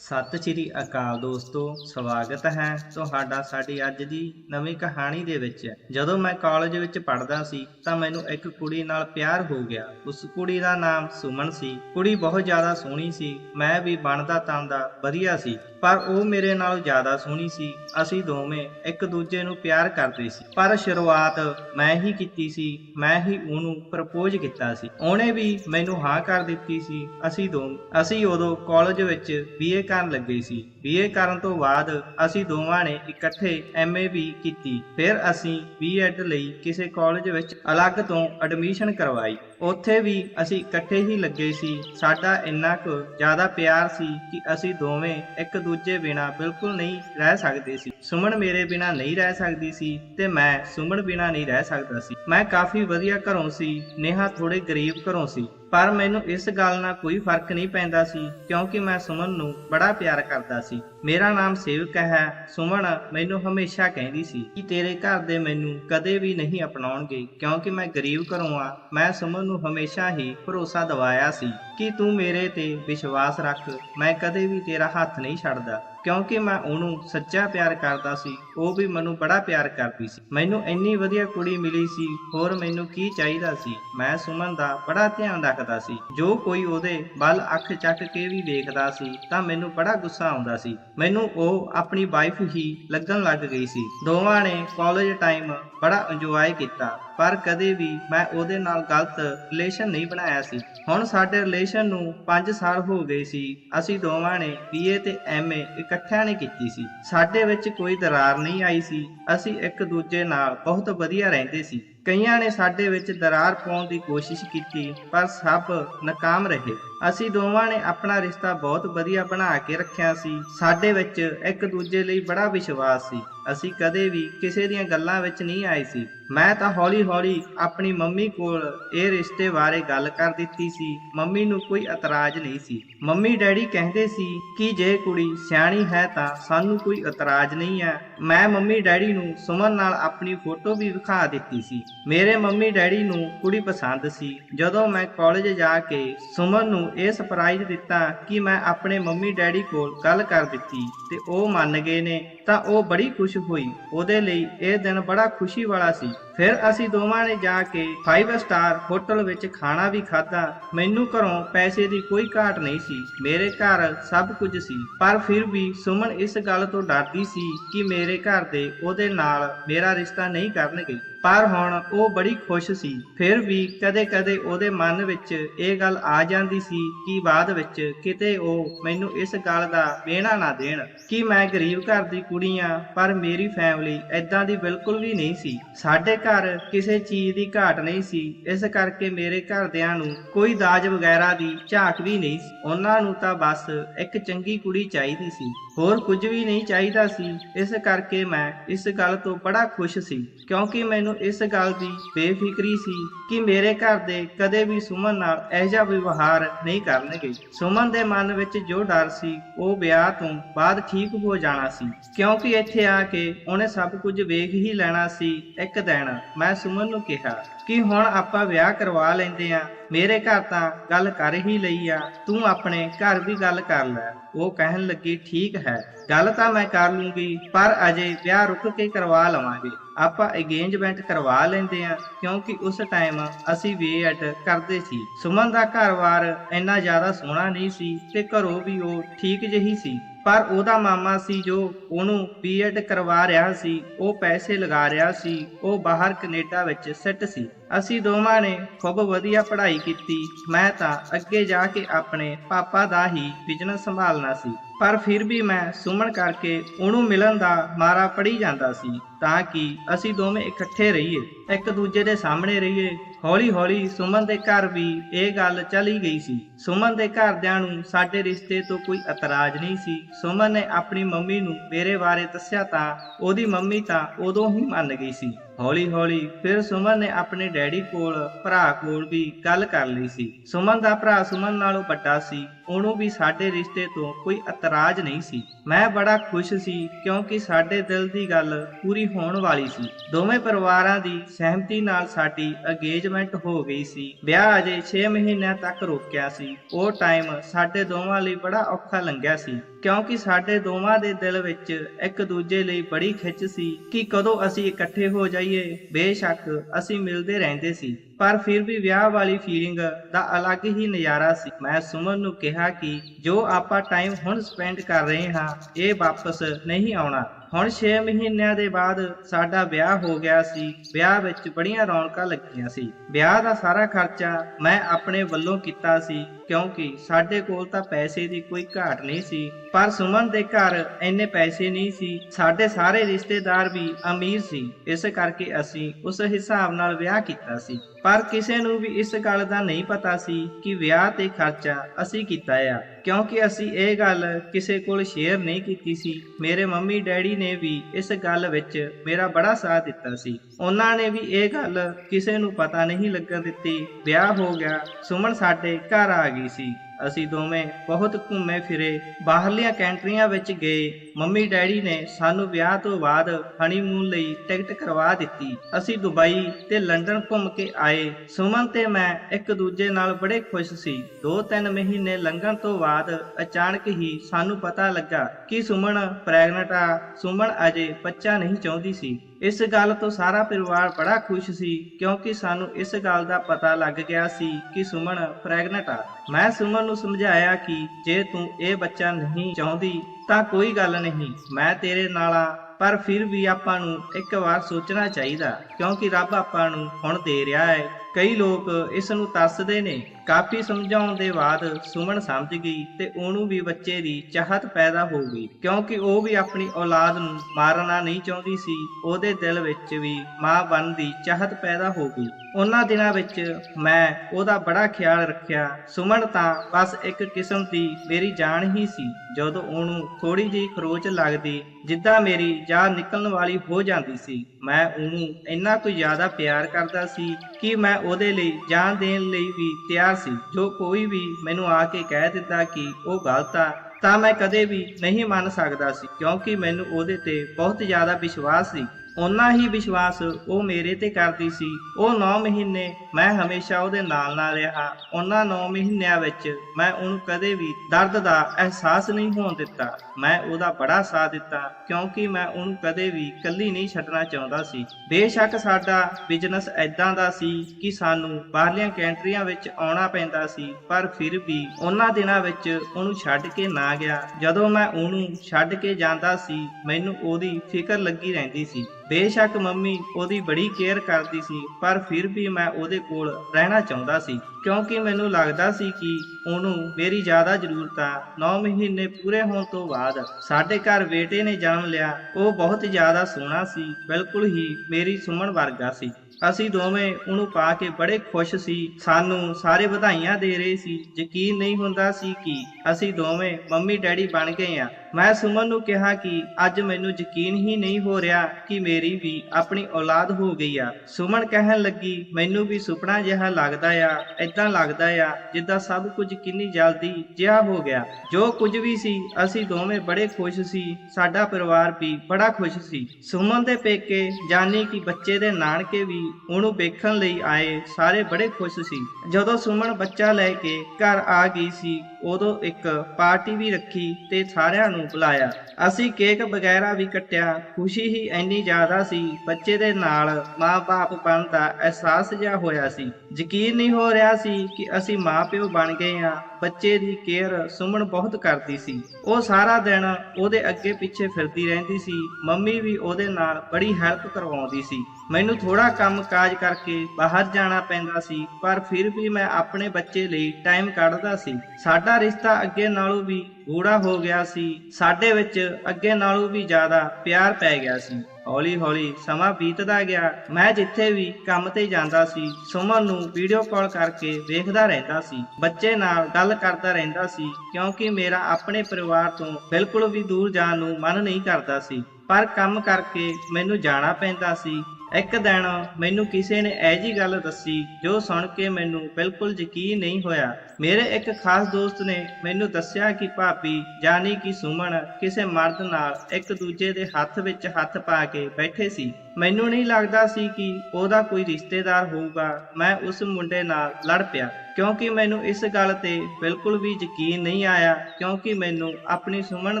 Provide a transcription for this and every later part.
ਸਤਿ ਸ਼੍ਰੀ ਅਕਾਲ ਦੋਸਤੋ, ਸਵਾਗਤ ਹੈ ਤੁਹਾਡਾ ਸਾਡੀ ਅੱਜ ਦੀ ਨਵੀਂ ਕਹਾਣੀ ਦੇ ਵਿੱਚ। ਜਦੋਂ ਮੈਂ ਕਾਲਜ ਵਿੱਚ ਪੜ੍ਹਦਾ ਸੀ, ਤਾਂ ਮੈਨੂੰ ਇੱਕ ਕੁੜੀ ਨਾਲ ਪਿਆਰ ਹੋ ਗਿਆ। ਉਸ ਕੁੜੀ ਦਾ ਨਾਮ ਸੁਮਨ ਸੀ। ਕੁੜੀ ਬਹੁਤ ਜ਼ਿਆਦਾ ਸੋਹਣੀ ਸੀ। ਮੈਂ ਵੀ ਬਣਦਾ ਤਾਂਦਾ ਵਧੀਆ ਸੀ। ਪਰ ਉਹ ਮੇਰੇ ਨਾਲੋਂ ਜ਼ਿਆਦਾ ਸੋਹਣੀ ਸੀ। ਅਸੀਂ ਦੋਵੇਂ ਇੱਕ ਦੂਜੇ ਨੂੰ ਪਿਆਰ ਕਰਦੇ ਸੀ। ਪਰ ਸ਼ੁਰੂਆਤ ਮੈਂ ਹੀ ਕੀਤੀ ਸੀ। ਮੈਂ ਹੀ ਉਹਨੂੰ ਪ੍ਰਪੋਜ਼ ਕੀਤਾ ਸੀ। ਉਹਨੇ ਵੀ ਮੈਨੂੰ ਹਾਂ ਕਰ ਦਿੱਤੀ ਸੀ। ਅਸੀਂ ਦੋ, ਅਸੀਂ ਉਦੋਂ ਕਾਲਜ ਵਿੱਚ ਬੀਏ ਕਰਨ ਲੱਗੇ ਸੀ। ਬੀਏ ਕਰਨ ਤੋਂ ਬਾਅਦ ਅਸੀਂ ਦੋਵਾਂ ਨੇ ਇਕੱਠੇ ਐਮਏ ਵੀ ਕੀਤੀ। ਫਿਰ ਅਸੀਂ ਬੀਐਡ ਲਈ ਕਿਸੇ ਕਾਲਜ ਵਿੱਚ ਅਲੱਗ ਤੋਂ ਐਡਮਿਸ਼ਨ ਕਰਵਾਈ। ਉੱਥੇ ਵੀ ਅਸੀਂ ਇਕੱਠੇ ਹੀ ਲੱਗੇ ਸੀ। ਸਾਡਾ ਇੰਨਾ ਕੁ ਜ਼ਿਆਦਾ ਪਿਆਰ ਸੀ ਕਿ ਅਸੀਂ ਦੋਵੇਂ ਇੱਕ ਦੂਜੇ ਬਿਨਾ ਬਿਲਕੁਲ ਨਹੀਂ ਰਹਿ ਸਕਦੇ ਸੀ। ਸੁਮਨ ਮੇਰੇ ਬਿਨਾ ਨਹੀਂ ਰਹਿ ਸਕਦੀ ਸੀ ਤੇ ਮੈਂ ਸੁਮਨ ਬਿਨਾ ਨਹੀਂ ਰਹਿ ਸਕਦਾ ਸੀ। ਮੈਂ ਕਾਫੀ ਵਧੀਆ ਘਰੋਂ ਸੀ, ਨੇਹਾ ਥੋੜੇ ਗਰੀਬ ਘਰੋਂ ਸੀ। ਪਰ ਮੈਨੂੰ ਇਸ ਗੱਲ ਨਾਲ ਕੋਈ ਫ਼ਰਕ ਨਹੀਂ ਪੈਂਦਾ ਸੀ, ਕਿਉਂਕਿ ਮੈਂ ਸੁਮਨ ਨੂੰ ਬੜਾ ਪਿਆਰ ਕਰਦਾ ਸੀ। ਮੇਰਾ ਨਾਮ ਸੇਵਕ ਹੈ, ਸੁਮਨ ਮੈਨੂੰ ਹਮੇਸ਼ਾ ਕਹਿੰਦੀ ਸੀ ਕਿ ਤੇਰੇ ਘਰ ਦੇ ਮੈਨੂੰ ਕਦੇ ਵੀ ਨਹੀਂ ਅਪਣਾਉਣਗੇ, ਕਿਉਂਕਿ ਮੈਂ ਗਰੀਬ ਘਰੋਂ ਆ। ਮੈਂ ਸੁਮਨ ਨੂੰ ਹਮੇਸ਼ਾ ਹੀ ਭਰੋਸਾ ਦਿਵਾਇਆ ਸੀ ਕਿ ਤੂੰ ਮੇਰੇ ਤੇ ਵਿਸ਼ਵਾਸ ਰੱਖ, ਮੈਂ ਕਦੇ ਵੀ ਤੇਰਾ ਹੱਥ ਨਹੀਂ ਛੱਡਦਾ। ਕਿਉਂਕਿ ਮੈਂ ਉਹਨੂੰ ਸੱਚਾ ਪਿਆਰ ਕਰਦਾ ਸੀ, ਉਹ ਵੀ ਮੈਨੂੰ ਬੜਾ ਪਿਆਰ ਕਰਦੀ ਸੀ। ਮੈਨੂੰ ਇੰਨੀ ਵਧੀਆ ਕੁੜੀ ਮਿਲੀ ਸੀ, ਹੋਰ ਮੈਨੂੰ ਕੀ ਚਾਹੀਦਾ ਸੀ? ਮੈਂ ਸੁਮਨ ਦਾ ਬੜਾ ਧਿਆਨ ਰੱਖਦਾ ਸੀ। ਜੋ ਕੋਈ ਉਹਦੇ ਵੱਲ ਅੱਖ ਚੱਕ ਕੇ ਵੀ ਦੇਖਦਾ ਸੀ, ਤਾਂ ਮੈਨੂੰ ਬੜਾ ਗੁੱਸਾ ਆਉਂਦਾ ਸੀ। ਮੈਨੂੰ ਉਹ ਆਪਣੀ ਵਾਈਫ ਹੀ ਲੱਗਣ ਲੱਗ ਗਈ ਸੀ। ਦੋਵਾਂ ਨੇ ਕਾਲਜ ਟਾਈਮ ਬੜਾ ਇੰਜੋਏ ਕੀਤਾ। ਪਰ ਕਦੇ ਵੀ ਮੈਂ ਉਹਦੇ ਨਾਲ ਗਲਤ ਰਿਲੇਸ਼ਨ ਨਹੀਂ ਬਣਾਇਆ ਸੀ। ਹੁਣ ਸਾਡੇ ਰਿਲੇਸ਼ਨ ਨੂੰ 5 ਸਾਲ ਹੋ ਗਏ ਸੀ। ਅਸੀਂ ਦੋਵਾਂ ਨੇ ਬੀਏ ਤੇ ਐਮਏ ਇਕੱਠਿਆਂ ਨੇ ਕੀਤੀ ਸੀ। ਸਾਡੇ ਵਿੱਚ ਕੋਈ ਦਰਾਰ ਨਹੀਂ ਆਈ ਸੀ। ਅਸੀਂ ਇੱਕ ਦੂਜੇ ਨਾਲ ਬਹੁਤ ਵਧੀਆ ਰਹਿੰਦੇ ਸੀ। ਕਈਆਂ ਨੇ ਸਾਡੇ ਵਿੱਚ ਦਰਾਰ ਪਾਉਣ ਦੀ ਕੋਸ਼ਿਸ਼ ਕੀਤੀ, ਪਰ ਸਭ ਨਾਕਾਮ ਰਹੇ। ਅਸੀਂ ਦੋਵਾਂ ਨੇ ਆਪਣਾ ਰਿਸ਼ਤਾ ਬਹੁਤ ਵਧੀਆ ਬਣਾ ਕੇ ਰੱਖਿਆ ਸੀ। ਸਾਡੇ ਵਿੱਚ ਇੱਕ ਦੂਜੇ ਲਈ ਬੜਾ ਵਿਸ਼ਵਾਸ ਸੀ। ਅਸੀਂ ਕਦੇ ਵੀ ਕਿਸੇ ਦੀਆਂ ਗੱਲਾਂ ਵਿੱਚ ਨਹੀਂ ਆਏ ਸੀ। ਮੈਂ ਤਾਂ ਹੌਲੀ-ਹੌਲੀ ਆਪਣੀ ਮੰਮੀ ਕੋਲ ਇਹ ਰਿਸ਼ਤੇ ਬਾਰੇ ਗੱਲ ਕਰ ਦਿੱਤੀ ਸੀ। ਮੰਮੀ ਨੂੰ ਕੋਈ ਇਤਰਾਜ਼ ਨਹੀਂ ਸੀ। ਮੰਮੀ ਡੈਡੀ ਕਹਿੰਦੇ ਸੀ ਕਿ ਜੇ ਕੁੜੀ ਸਿਆਣੀ ਹੈ ਤਾਂ ਸਾਨੂੰ ਕੋਈ ਇਤਰਾਜ਼ ਨਹੀਂ ਹੈ। ਮੈਂ ਮੰਮੀ ਡੈਡੀ ਨੂੰ ਸੁਮਨ ਨਾਲ ਆਪਣੀ ਫੋਟੋ ਵੀ ਵਿਖਾ ਦਿੱਤੀ ਸੀ। ਮੇਰੇ ਮੰਮੀ ਡੈਡੀ ਨੂੰ ਕੁੜੀ ਪਸੰਦ ਸੀ। ਜਦੋਂ ਮੈਂ ਕਾਲਜ ਜਾ ਕੇ ਸੁਮਨ ਨੂੰ ਇਹ ਸਰਪ੍ਰਾਈਜ਼ ਦਿੱਤਾ ਕਿ ਮੈਂ ਆਪਣੇ ਮੰਮੀ ਡੈਡੀ ਕੋਲ ਗੱਲ ਕਰ ਦਿੱਤੀ। ਤੇ ਉਹ ਮੰਨ ਗਏ ਨੇ, ਤਾਂ ਉਹ ਬੜੀ ਖੁਸ਼ ਹੋਈ। ਉਹਦੇ ਲਈ ਇਹ ਦਿਨ ਬੜਾ ਖੁਸ਼ੀ ਵਾਲਾ ਸੀ। ਫਿਰ ਅਸੀਂ ਦੋਵਾਂ ਨੇ ਜਾ ਕੇ 5 ਸਟਾਰ ਹੋਟਲ ਵਿੱਚ ਖਾਣਾ ਵੀ ਖਾਧਾ। ਮੈਨੂੰ ਘਰੋਂ ਪੈਸੇ ਦੀ ਕੋਈ ਘਾਟ ਨਹੀਂ ਸੀ। ਮੇਰੇ ਘਰ ਸਭ ਕੁਝ ਸੀ। ਪਰ ਫਿਰ ਵੀ ਸੁਮਨ ਇਸ ਗੱਲ ਤੋਂ ਡਰਦੀ ਸੀ ਕਿ ਮੇਰੇ ਘਰ ਦੇ ਉਹਦੇ ਨਾਲ ਮੇਰਾ ਰਿਸ਼ਤਾ ਨਹੀਂ ਕਰਨਗੇ। ਪਰ ਹੁਣ ਉਹ ਬੜੀ ਖੁਸ਼ ਸੀ। ਫਿਰ ਵੀ ਕਦੇ-ਕਦੇ ਉਹਦੇ ਮਨ ਵਿੱਚ ਇਹ ਗੱਲ ਆ ਜਾਂਦੀ ਸੀ ਕਿ ਬਾਅਦ ਵਿੱਚ ਕਿਤੇ ਉਹ ਮੈਨੂੰ ਇਸ ਗੱਲ ਦਾ ਮਿਹਣਾ ਨਾ ਦੇਣ। ਕਿ ਮੈਂ ਗਰੀਬ ਘਰ ਦੀ ਕੁੜੀ ਆ, ਪਰ ਮੇਰੀ ਫੈਮਿਲੀ ਐਦਾਂ ਦੀ ਬਿਲਕੁਲ ਵੀ ਨਹੀਂ ਸੀ। ਸਾਡੇ ਘਰ ਕਿਸੇ ਚੀਜ਼ ਦੀ ਘਾਟ ਨਹੀਂ ਸੀ। ਇਸ ਕਰਕੇ ਮੇਰੇ ਘਰਦਿਆਂ ਨੂੰ ਕੋਈ ਦਾਜ ਵਗੈਰਾ ਦੀ ਝਾਕ ਵੀ ਨਹੀਂ ਸੀ। ਉਹਨਾਂ ਨੂੰ ਤਾਂ ਬਸ ਇੱਕ ਚੰਗੀ ਕੁੜੀ ਚਾਹੀਦੀ ਸੀ। ਹੋਰ ਕੁਝ ਵੀ ਨਹੀਂ ਚਾਹੀਦਾ ਸੀ। ਇਸ ਕਰਕੇ ਮੈਂ ਇਸ ਗੱਲ ਤੋਂ ਬੜਾ ਖੁਸ਼ ਸੀ, ਕਿਉਂਕਿ ਮੈਨੂੰ ਇਸ ਗੱਲ ਦੀ ਬੇਫਿਕਰੀ ਸੀ ਕਿ ਮੇਰੇ ਘਰ ਦੇ ਕਦੇ ਵੀ ਸੁਮਨ ਨਾਲ ਇਹੋ ਜਿਹਾ ਵਿਵਹਾਰ ਨਹੀਂ ਕਰਨਗੇ। ਸੁਮਨ ਦੇ ਮਨ ਵਿੱਚ ਜੋ ਡਰ ਸੀ, ਉਹ ਵਿਆਹ ਤੋਂ ਬਾਅਦ ਠੀਕ ਹੋ ਜਾਣਾ ਸੀ। ਕਿਉਂਕਿ ਇੱਥੇ ਆ ਕੇ ਉਹਨੇ ਸਭ ਕੁਝ ਵੇਖ ਹੀ ਲੈਣਾ ਸੀ। ਇੱਕ ਦਿਨ ਮੈਂ ਸੁਮਨ ਨੂੰ ਕਿਹਾ ਕਿ ਹੁਣ ਆਪਾਂ ਵਿਆਹ ਕਰਵਾ ਲੈਂਦੇ ਆ। ਮੇਰੇ ਘਰ ਤਾਂ ਗੱਲ ਕਰ ਹੀ ਲਈ ਆ। ਤੂੰ ਆਪਣੇ ਘਰ ਵੀ ਗੱਲ ਕਰ ਲੈ। ਉਹ ਕਹਿਣ ਲੱਗੀ, ਠੀਕ ਹੈ। ਗੱਲ ਤਾਂ ਮੈਂ ਕਰ ਲੂੰਗੀ, ਪਰ ਅਜੇ ਵਿਆਹ ਰੁਕ ਕੇ ਕਰਵਾ ਲਵਾਂਗੇ। ਆਪਾਂ ਅਗੇਂਜਮੈਂਟ ਕਰਵਾ ਲੈਂਦੇ ਆ, ਕਿਉਂਕਿ ਉਸ ਟਾਈਮ ਅਸੀਂ ਵੇਟ ਕਰਦੇ ਸੀ। ਸੁਮਨ ਦਾ ਘਰ-ਬਾਰ ਇੰਨਾ ਜ਼ਿਆਦਾ ਸੋਹਣਾ ਨਹੀਂ ਸੀ ਤੇ ਘਰੋਂ ਵੀ ਉਹ ਠੀਕ ਜਿਹੀ ਸੀ। ਪਰ ਉਹਦਾ ਮਾਮਾ ਸੀ ਜੋ ਉਹਨੂੰ ਬੀਐਡ ਕਰਵਾ ਰਿਹਾ ਸੀ, ਉਹ ਪੈਸੇ ਲਗਾ ਰਿਹਾ ਸੀ, ਉਹ ਬਾਹਰ ਕੈਨੇਡਾ ਵਿੱਚ ਸੈੱਟ ਸੀ। ਅਸੀਂ ਦੋਵਾਂ ਨੇ ਖੂਬ ਵਧੀਆ ਪੜ੍ਹਾਈ ਕੀਤੀ, ਮੈਂ ਤਾਂ ਅੱਗੇ ਜਾ ਕੇ ਆਪਣੇ ਪਾਪਾ ਦਾ ਹੀ ਬਿਜ਼ਨਸ ਸੰਭਾਲਣਾ ਸੀ। ਪਰ ਫਿਰ ਵੀ ਮੈਂ ਸੁਮਨ ਕਰਕੇ ਉਹਨੂੰ ਮਿਲਣ ਦਾ ਮਾਰਾ ਪੜੀ ਜਾਂਦਾ ਸੀ, ਤਾਂ ਕਿ ਅਸੀਂ ਦੋਵੇਂ ਇਕੱਠੇ ਰਹੀਏ, ਇੱਕ ਦੂਜੇ ਦੇ ਸਾਹਮਣੇ ਰਹੀਏ ਹੌਲੀ-ਹੌਲੀ ਸੁਮਨ ਦੇ ਘਰ ਵੀ ਇਹ ਗੱਲ ਚਲੀ ਗਈ ਸੀ। ਸੁਮਨ ਦੇ ਘਰਦਿਆਂ ਨੂੰ ਸਾਡੇ ਰਿਸ਼ਤੇ ਤੋਂ ਕੋਈ ਇਤਰਾਜ਼ ਨਹੀਂ ਸੀ। ਸੁਮਨ ਨੇ ਆਪਣੀ ਮੰਮੀ ਨੂੰ ਮੇਰੇ ਬਾਰੇ ਦੱਸਿਆ ਤਾਂ ਉਹਦੀ ਮੰਮੀ ਤਾਂ ਉਦੋਂ ਹੀ ਮੰਨ ਗਈ ਸੀ। ਹੌਲੀ-ਹੌਲੀ ਫਿਰ ਸੁਮਨ ਨੇ ਆਪਣੇ ਡੈਡੀ ਕੋਲ, ਭਰਾ ਕੋਲ ਵੀ ਗੱਲ ਕਰ ਲਈ ਸੀ। ਸੁਮਨ ਦਾ ਭਰਾ ਸੁਮਨ ਨਾਲੋਂ ਵੱਡਾ ਸੀ, ਉਹਨੂੰ ਵੀ ਸਾਡੇ ਰਿਸ਼ਤੇ ਤੋਂ ਕੋਈ ਇਤਰਾਜ਼ ਨਹੀਂ ਸੀ। ਮੈਂ ਬੜਾ ਖੁਸ਼ ਸੀ ਕਿਉਂਕਿ ਸਾਡੇ ਦਿਲ ਦੀ ਗੱਲ ਪੂਰੀ ਹੋਣ ਵਾਲੀ ਸੀ। ਦੋਵੇਂ ਪਰਿਵਾਰਾਂ ਦੀ ਸਹਿਮਤੀ ਨਾਲ ਸਾਡੀ ਅਗੇਜਮੈਂਟ ਹੋ ਗਈ ਸੀ। ਵਿਆਹ ਅਜੇ 6 ਮਹੀਨਿਆਂ ਤੱਕ ਰੋਕਿਆ ਸੀ। ਉਹ ਟਾਈਮ ਸਾਡੇ ਦੋਵਾਂ ਲਈ ਬੜਾ ਔਖਾ ਲੰਘਿਆ ਸੀ। ਕਿਉਂਕਿ ਸਾਡੇ ਦੋਵਾਂ ਦੇ ਦਿਲ ਵਿੱਚ ਇੱਕ ਦੂਜੇ ਲਈ ਬੜੀ ਖਿੱਚ ਸੀ ਕਿ ਕਦੋਂ ਅਸੀਂ ਇਕੱਠੇ ਹੋ ਜਾਈਏ। ਬੇਸ਼ੱਕ ਅਸੀਂ ਮਿਲਦੇ ਰਹਿੰਦੇ ਸੀ, ਪਰ ਫਿਰ ਵੀ ਵਿਆਹ ਵਾਲੀ ਫੀਲਿੰਗ ਦਾ ਅਲੱਗ ਹੀ ਨਜ਼ਾਰਾ ਸੀ। ਮੈਂ ਸੁਮਨ ਨੂੰ ਕਿਹਾ ਕਿ ਜੋ ਆਪਾਂ ਟਾਈਮ ਹੁਣ ਸਪੈਂਡ ਕਰ ਰਹੇ ਹਾਂ, ਇਹ ਵਾਪਸ ਨਹੀਂ ਆਉਣਾ। ਹੁਣ 6 ਮਹੀਨਿਆਂ ਦੇ ਬਾਅਦ ਸਾਡਾ ਵਿਆਹ ਹੋ ਗਿਆ ਸੀ, ਵਿਆਹ ਵਿੱਚ ਬੜੀਆਂ ਰੌਣਕਾਂ ਲੱਗੀਆਂ ਸੀ। ਵਿਆਹ ਦਾ ਸਾਰਾ ਖਰਚਾ ਮੈਂ ਆਪਣੇ ਵੱਲੋਂ ਕੀਤਾ ਸੀ, ਕਿਉਂਕਿ ਸਾਡੇ ਕੋਲ ਤਾਂ ਪੈਸੇ ਦੀ ਕੋਈ ਘਾਟ ਨਹੀਂ ਸੀ। ਪਰ ਸੁਮਨ ਦੇ ਘਰ ਇੰਨੇ ਪੈਸੇ ਨਹੀਂ ਸੀ, ਸਾਡੇ ਸਾਰੇ ਰਿਸ਼ਤੇਦਾਰ ਵੀ ਅਮੀਰ ਸੀ। ਇਸ ਕਰਕੇ ਅਸੀਂ ਉਸ ਹਿਸਾਬ ਨਾਲ ਵਿਆਹ ਕੀਤਾ ਸੀ। ਪਰ ਕਿਸੇ ਨੂੰ ਵੀ ਇਸ ਗੱਲ ਦਾ ਨਹੀਂ ਪਤਾ ਸੀ ਕਿ ਵਿਆਹ ਤੇ ਖਰਚਾ ਅਸੀਂ ਕੀਤਾ ਆ। ਕਿਉਂਕਿ ਅਸੀਂ ਇਹ ਗੱਲ ਕਿਸੇ ਕੋਲ ਸ਼ੇਅਰ ਨਹੀਂ ਕੀਤੀ ਸੀ। ਮੇਰੇ ਮੰਮੀ ਡੈਡੀ ਨੇ ਵੀ ਇਸ ਗੱਲ ਵਿੱਚ ਮੇਰਾ ਬੜਾ ਸਾਥ ਦਿੱਤਾ ਸੀ। ਉਹਨਾਂ ਨੇ ਵੀ ਇਹ ਗੱਲ ਕਿਸੇ ਨੂੰ ਪਤਾ ਨਹੀਂ ਲੱਗਣ ਦਿੱਤੀ। ਵਿਆਹ ਹੋ ਗਿਆ, ਸੁਮਨ ਸਾਡੇ ਘਰ ਆ ਗਈ ਸੀ। ਅਸੀਂ ਦੋਵੇਂ ਬਹੁਤ ਘੁੰਮੇ ਫਿਰੇ ਬਾਹਰਲੀਆਂ ਕੈਂਟਰੀਆਂ ਵਿੱਚ ਗਏ। ਮੰਮੀ ਡੈਡੀ ਨੇ ਸਾਨੂੰ ਵਿਆਹ ਤੋਂ ਬਾਅਦ ਹਨੀਮੂਨ ਲਈ ਟਿਕਟ ਕਰਵਾ ਦਿੱਤੀ। ਅਸੀਂ ਦੁਬਈ ਤੇ ਲੰਡਨ ਘੁੰਮ ਕੇ ਆਏ। ਸੁਮਨ ਤੇ ਮੈਂ ਇੱਕ ਦੂਜੇ ਨਾਲ ਬੜੇ ਖੁਸ਼ ਸੀ। ਦੋ ਤਿੰਨ ਮਹੀਨੇ ਲੰਘਣ ਤੋਂ ਬਾਅਦ ਅਚਾਨਕ ਹੀ ਸਾਨੂੰ ਪਤਾ ਲੱਗਾ ਕਿ ਸੁਮਨ ਪ੍ਰੈਗਨੈਂਟ ਆ। ਸੁਮਨ ਅਜੇ ਬੱਚਾ ਨਹੀਂ ਚਾਹੁੰਦੀ ਸੀ। ਇਸ ਗੱਲ ਤੋਂ ਸਾਰਾ ਪਰਿਵਾਰ ਬੜਾ ਖੁਸ਼ ਸੀ ਕਿਉਂਕਿ ਸਾਨੂੰ ਇਸ ਗੱਲ ਦਾ ਪਤਾ ਲੱਗ ਗਿਆ ਸੀ ਕਿ ਸੁਮਨ ਪ੍ਰੈਗਨੈਂਟ ਆ। ਮੈਂ ਸੁਮਨ ਨੂੰ ਸਮਝਾਇਆ ਕਿ ਜੇ ਤੂੰ ਇਹ ਬੱਚਾ ਨਹੀਂ ਚਾਹੁੰਦੀ ਤਾਂ ਕੋਈ ਗੱਲ ਨਹੀਂ, ਮੈਂ ਤੇਰੇ ਨਾਲ ਆ, ਪਰ ਫਿਰ ਵੀ ਆਪਾਂ ਨੂੰ ਇੱਕ ਵਾਰ ਸੋਚਣਾ ਚਾਹੀਦਾ, ਕਿਉਂਕਿ ਰੱਬ ਆਪਾਂ ਨੂੰ ਹੁਣ ਦੇ ਰਿਹਾ ਹੈ। ਕਈ ਲੋਕ ਇਸ ਨੂੰ ਤਰਸਦੇ ਨੇ। ਕਾਫੀ ਸਮਝਾਉਣ ਦੇ ਬਾਅਦ ਸੁਮਨ ਸਮਝ ਗਈ ਤੇ ਉਹਨੂੰ ਵੀ ਬੱਚੇ ਦੀ ਚਾਹਤ ਪੈਦਾ ਹੋ ਗਈ। ਕਿਉਂਕਿ ਉਹ ਵੀ ਆਪਣੀ ਔਲਾਦ ਨੂੰ ਮਾਰਨਾ ਨਹੀਂ ਚਾਹੁੰਦੀ ਸੀ, ਉਹਦੇ ਦਿਲ ਵਿੱਚ ਵੀ ਮਾਂ ਬਣ ਦੀ ਚਾਹਤ ਪੈਦਾ ਹੋ ਗਈ। ਉਹਨਾਂ ਦਿਨਾਂ ਵਿੱਚ ਮੈਂ ਉਹਦਾ ਬੜਾ ਖਿਆਲ ਰੱਖਿਆ। ਸੁਮਨ ਤਾਂ ਬਸ ਇੱਕ ਕਿਸਮ ਦੀ ਮੇਰੀ ਜਾਨ ਹੀ ਸੀ। ਜਦੋਂ ਉਹਨੂੰ ਥੋੜੀ ਜਿਹੀ ਖਰੋਚ ਲੱਗਦੀ, ਜਿੱਦਾਂ ਮੇਰੀ ਜਾਨ ਨਿਕਲਣ ਵਾਲੀ ਹੋ ਜਾਂਦੀ ਸੀ, ਮੈਂ ਉਹਨੂੰ ਇੰਨਾ ਕੁ ਜ਼ਿਆਦਾ ਪਿਆਰ ਕਰਦਾ ਸੀ ਕਿ ਮੈਂ ਉਹਦੇ ਲਈ ਜਾਨ ਦੇਣ ਲਈ ਵੀ ਤਿਆਰ ਸੀ, ਜੋ ਕੋਈ ਵੀ ਮੈਨੂੰ ਆ ਕੇ ਕਹਿ ਦਿੰਦਾ ਕਿ ਉਹ ਗਲਤ ਆ, ਤਾਂ ਮੈਂ ਕਦੇ ਵੀ ਨਹੀਂ ਮੰਨ ਸਕਦਾ ਸੀ, ਕਿਉਂਕਿ ਮੈਨੂੰ ਉਹਦੇ ਤੇ ਬਹੁਤ ਜ਼ਿਆਦਾ ਵਿਸ਼ਵਾਸ ਸੀ। ਓਨਾ ਹੀ ਵਿਸ਼ਵਾਸ ਉਹ ਮੇਰੇ ਤੇ ਕਰਦੀ ਸੀ। ਉਹ 9 ਮਹੀਨੇ ਮੈਂ ਹਮੇਸ਼ਾ ਉਹਦੇ ਨਾਲ ਨਾਲ ਰਿਹਾ। ਉਹਨਾਂ 9 ਮਹੀਨਿਆਂ ਵਿੱਚ ਮੈਂ ਉਹਨੂੰ ਕਦੇ ਵੀ ਦਰਦ ਦਾ ਅਹਿਸਾਸ ਨਹੀਂ ਹੋਣ ਦਿੱਤਾ। ਮੈਂ ਉਹਦਾ ਬੜਾ ਸਾਥ ਦਿੱਤਾ, ਕਿਉਂਕਿ ਮੈਂ ਉਹਨੂੰ ਕਦੇ ਵੀ ਇਕੱਲੀ ਨਹੀਂ ਛੱਡਣਾ ਚਾਹੁੰਦਾ ਸੀ। ਬੇਸ਼ੱਕ ਸਾਡਾ ਬਿਜ਼ਨਸ ਐਦਾਂ ਦਾ ਸੀ ਕਿ ਸਾਨੂੰ ਬਾਹਰਲੀਆਂ ਕੰਟਰੀਆਂ ਵਿੱਚ ਆਉਣਾ ਪੈਂਦਾ ਸੀ, ਪਰ ਫਿਰ ਵੀ ਉਹਨਾਂ ਦਿਨਾਂ ਵਿੱਚ ਉਹਨੂੰ ਛੱਡ ਕੇ ਨਾ ਗਿਆ। ਜਦੋਂ ਮੈਂ ਉਹਨੂੰ ਛੱਡ ਕੇ ਜਾਂਦਾ ਸੀ, ਮੈਨੂੰ ਉਹਦੀ ਫਿਕਰ ਲੱਗੀ ਰਹਿੰਦੀ ਸੀ। ਬੇਸ਼ੱਕ ਮੰਮੀ ਉਹਦੀ ਬੜੀ ਕੇਅਰ ਕਰਦੀ ਸੀ, ਪਰ ਫਿਰ ਵੀ ਮੈਂ ਉਹਦੇ ਕੋਲ ਰਹਿਣਾ ਚਾਹੁੰਦਾ ਸੀ, ਕਿਉਂਕਿ ਮੈਨੂੰ ਲੱਗਦਾ ਸੀ ਕਿ ਉਹਨੂੰ ਮੇਰੀ ਜ਼ਿਆਦਾ ਜ਼ਰੂਰਤ ਆ। 9 ਮਹੀਨੇ ਪੂਰੇ ਹੋਣ ਤੋਂ ਬਾਅਦ ਸਾਡੇ ਘਰ ਬੇਟੇ ਨੇ ਜਨਮ ਲਿਆ। ਉਹ ਬਹੁਤ ਜ਼ਿਆਦਾ ਸੋਹਣਾ ਸੀ, ਬਿਲਕੁਲ ਹੀ ਮੇਰੀ ਸੁਮਨ ਵਰਗਾ ਸੀ। ਅਸੀਂ ਦੋਵੇਂ ਉਹਨੂੰ ਪਾ ਕੇ ਬੜੇ ਖੁਸ਼ ਸੀ, ਸਾਨੂੰ ਸਾਰੇ ਵਧਾਈਆਂ ਦੇ ਰਹੇ ਸੀ, ਯਕੀਨ ਨਹੀਂ ਹੁੰਦਾ ਸੀ ਕਿ ਅਸੀਂ ਦੋਵੇਂ ਮੰਮੀ ਡੈਡੀ ਬਣ ਗਏ ਆ ਮੈਂ ਸੁਮਨ ਨੂੰ ਕਿਹਾ ਕਿ ਅੱਜ ਮੈਨੂੰ ਯਕੀਨ ਹੀ ਨਹੀਂ ਹੋ ਰਿਹਾ ਕਿ ਮੇਰੀ ਵੀ ਆਪਣੀ ਔਲਾਦ ਹੋ ਗਈ ਆ। ਸੁਮਨ ਕਹਿਣ ਲੱਗੀ, ਮੈਨੂੰ ਵੀ ਸੁਪਨਾ ਜਿਹਾ ਲੱਗਦਾ ਆ ਇਦਾਂ ਲੱਗਦਾ ਆ, ਜਿੱਦਾਂ ਸਭ ਕੁਝ ਕਿੰਨੀ ਜਲਦੀ ਜਿਹਾ ਹੋ ਗਿਆ। ਜੋ ਕੁਝ ਵੀ ਸੀ, ਅਸੀਂ ਦੋਵੇਂ ਬੜੇ ਖੁਸ਼ ਸੀ, ਸਾਡਾ ਪਰਿਵਾਰ ਵੀ ਬੜਾ ਖੁਸ਼ ਸੀ। ਸੁਮਨ ਦੇ ਪੇਕੇ ਜਾਨੀ ਕਿ ਬੱਚੇ ਦੇ ਨਾਨਕੇ ਵੀ ਉਹਨੂੰ ਵੇਖਣ ਲਈ ਆਏ, ਸਾਰੇ ਬੜੇ ਖੁਸ਼ ਸੀ। ਜਦੋਂ ਸੁਮਨ ਬੱਚਾ ਲੈ ਕੇ ਘਰ ਆ ਗਈ ਸੀ, ਉਦੋਂ ਇੱਕ ਪਾਰਟੀ ਵੀ ਰੱਖੀ ਤੇ ਸਾਰਿਆਂ ਨੂੰ ਬੁਲਾਇਆ। ਅਸੀਂ ਕੇਕ ਵਗੈਰਾ ਵੀ ਕੱਟਿਆ, ਖੁਸ਼ੀ ਹੀ ਇੰਨੀ ਜ਼ਿਆਦਾ ਸੀ, ਬੱਚੇ ਦੇ ਨਾਲ ਮਾਂ-ਬਾਪ ਬਣਨ ਦਾ ਅਹਿਸਾਸ ਜਿਹਾ ਹੋਇਆ ਸੀ। ਯਕੀਨ ਨਹੀਂ ਹੋ ਰਿਹਾ ਸੀ ਕਿ ਅਸੀਂ ਮਾਂ-ਪਿਓ ਬਣ ਗਏ ਹਾਂ। ਬੱਚੇ ਦੀ ਕੇਅਰ ਸੁਮਨ ਬਹੁਤ ਕਰਦੀ ਸੀ। ਉਹ ਸਾਰਾ ਦਿਨ ਉਹਦੇ ਅੱਗੇ ਪਿੱਛੇ ਫਿਰਦੀ ਰਹਿੰਦੀ ਸੀ। ਮੰਮੀ ਵੀ ਉਹਦੇ ਨਾਲ ਬੜੀ ਹੈਲਪ ਕਰਵਾਉਂਦੀ ਸੀ। ਮੈਨੂੰ ਥੋੜਾ ਕੰਮ ਕਾਜ ਕਰਕੇ ਬਾਹਰ ਜਾਣਾ ਪੈਂਦਾ ਸੀ, ਪਰ ਫਿਰ ਵੀ ਮੈਂ ਆਪਣੇ ਬੱਚੇ ਲਈ ਟਾਈਮ ਕੱਢਦਾ ਸੀ। ਸਾਡਾ ਰਿਸ਼ਤਾ ਅੱਗੇ ਨਾਲੋਂ ਵੀ ਗੂੜਾ ਹੋ ਗਿਆ ਸੀ। ਸਾਡੇ ਵਿੱਚ ਅੱਗੇ ਨਾਲੋਂ ਵੀ ਜ਼ਿਆਦਾ ਪਿਆਰ ਪੈ ਗਿਆ ਸੀ। ਹੌਲੀ ਹੌਲੀ ਸਮਾਂ ਬੀਤਦਾ ਗਿਆ। ਮੈਂ ਜਿੱਥੇ ਵੀ ਕੰਮ ਤੇ ਜਾਂਦਾ ਸੀ, ਸੁਮਨ ਨੂੰ ਵੀਡੀਓ ਕਾਲ ਕਰਕੇ ਵੇਖਦਾ ਰਹਿੰਦਾ ਸੀ। ਬੱਚੇ ਨਾਲ ਗੱਲ ਕਰਦਾ ਰਹਿੰਦਾ ਸੀ, ਕਿਉਂਕਿ ਮੇਰਾ ਆਪਣੇ ਪਰਿਵਾਰ ਤੋਂ ਬਿਲਕੁਲ ਵੀ ਦੂਰ ਜਾਣ ਨੂੰ ਮਨ ਨਹੀਂ ਕਰਦਾ ਸੀ। ਪਰ ਕੰਮ ਕਰਕੇ ਮੈਨੂੰ ਜਾਣਾ ਪੈਂਦਾ ਸੀ। ਇੱਕ ਦਿਨ ਮੈਨੂੰ ਕਿਸੇ ਨੇ ਇਹ ਜੀ ਗੱਲ ਦੱਸੀ, ਜੋ ਸੁਣ ਕੇ ਮੈਨੂੰ ਬਿਲਕੁਲ ਯਕੀਨ ਨਹੀਂ ਹੋਇਆ। ਮੇਰੇ ਇੱਕ ਖਾਸ ਦੋਸਤ ਨੇ ਮੈਨੂੰ ਦੱਸਿਆ ਕਿ ਭਾਬੀ ਜਾਨੀ ਕਿ ਸੁਮਨ ਕਿਸੇ ਮਰਦ ਨਾਲ ਇੱਕ ਦੂਜੇ ਦੇ ਹੱਥ ਵਿੱਚ ਹੱਥ ਪਾ ਕੇ ਬੈਠੇ ਸੀ। ਮੈਨੂੰ ਨਹੀਂ ਲੱਗਦਾ ਸੀ ਕਿ ਉਹਦਾ ਕੋਈ ਰਿਸ਼ਤੇਦਾਰ ਹੋਊਗਾ। ਮੈਂ ਉਸ ਮੁੰਡੇ ਨਾਲ ਲੜ ਪਿਆ। ਕਿਉਂਕਿ ਮੈਨੂੰ ਇਸ ਗੱਲ ਤੇ ਬਿਲਕੁਲ ਵੀ ਯਕੀਨ ਨਹੀਂ ਆਇਆ, ਕਿਉਂਕਿ ਮੈਨੂੰ ਆਪਣੀ ਸੁਮਨ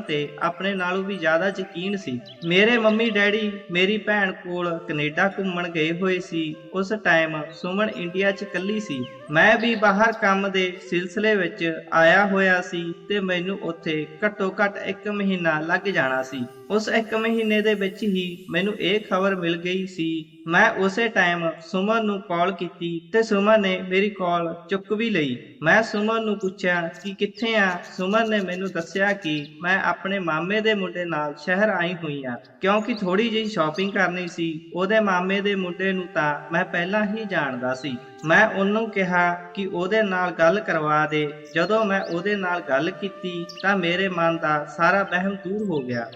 ਤੇ ਆਪਣੇ ਨਾਲੋਂ ਵੀ ਜ਼ਿਆਦਾ ਯਕੀਨ ਸੀ। ਮੇਰੇ ਮੰਮੀ ਡੈਡੀ ਮੇਰੀ ਭੈਣ ਕੋਲ ਕੈਨੇਡਾ ਘੁੰਮਣ ਗਏ ਹੋਏ ਸੀ। ਉਸ ਟਾਈਮ ਸੁਮਨ ਇੰਡੀਆ 'ਚ ਇਕੱਲੀ ਸੀ। ਮੈਂ ਵੀ ਬਾਹਰ ਕੰਮ ਦੇ ਸਿਲਸਿਲੇ ਵਿੱਚ ਆਇਆ ਹੋਇਆ ਸੀ ਤੇ ਮੈਨੂੰ ਉੱਥੇ ਘੱਟੋ ਘੱਟ 1 ਮਹੀਨਾ ਲੱਗ ਜਾਣਾ ਸੀ। ਉਸ ਇੱਕ ਮਹੀਨੇ ਦੇ ਵਿੱਚ ਹੀ ਮੈਨੂੰ ਇਹ ਖਬਰ ਮਿਲ ਗਈ ਸੀ। ਮੈਂ ਉਸੇ ਟਾਈਮ ਸੁਮਨ ਨੂੰ ਕਾਲ ਕੀਤੀ ਤੇ ਸੁਮਨ ਨੇ ਮੇਰੀ ਕਾਲ ਚੁੱਕ ਵੀ ਲਈ। ਮੈਂ ਸੁਮਨ ਨੂੰ ਪੁੱਛਿਆ ਕਿ ਕਿੱਥੇ ਆ? ਸੁਮਨ ਨੇ ਮੈਨੂੰ ਦੱਸਿਆ ਕਿ ਮੈਂ ਆਪਣੇ ਮਾਮੇ ਦੇ ਮੁੰਡੇ ਨਾਲ ਸ਼ਹਿਰ ਆਈ ਹੋਈ ਆ, ਕਿਉਂਕਿ ਥੋੜੀ ਜਿਹੀ ਸ਼ਾਪਿੰਗ ਕਰਨੀ ਸੀ। ਉਹਦੇ ਮਾਮੇ ਦੇ ਮੁੰਡੇ ਨੂੰ ਤਾਂ ਮੈਂ ਪਹਿਲਾਂ ਹੀ ਜਾਣਦਾ ਸੀ। ਮੈਂ ਉਹਨੂੰ ਕਿਹਾ ਕਿ ਉਹਦੇ ਨਾਲ ਗੱਲ ਕਰਵਾ ਦੇ। ਜਦੋਂ ਮੈਂ ਉਹਦੇ ਨਾਲ ਗੱਲ ਕੀਤੀ ਤਾਂ ਮੇਰੇ ਮਨ ਦਾ ਸਾਰਾ ਵਹਿਮ ਦੂਰ ਹੋ ਗਿਆ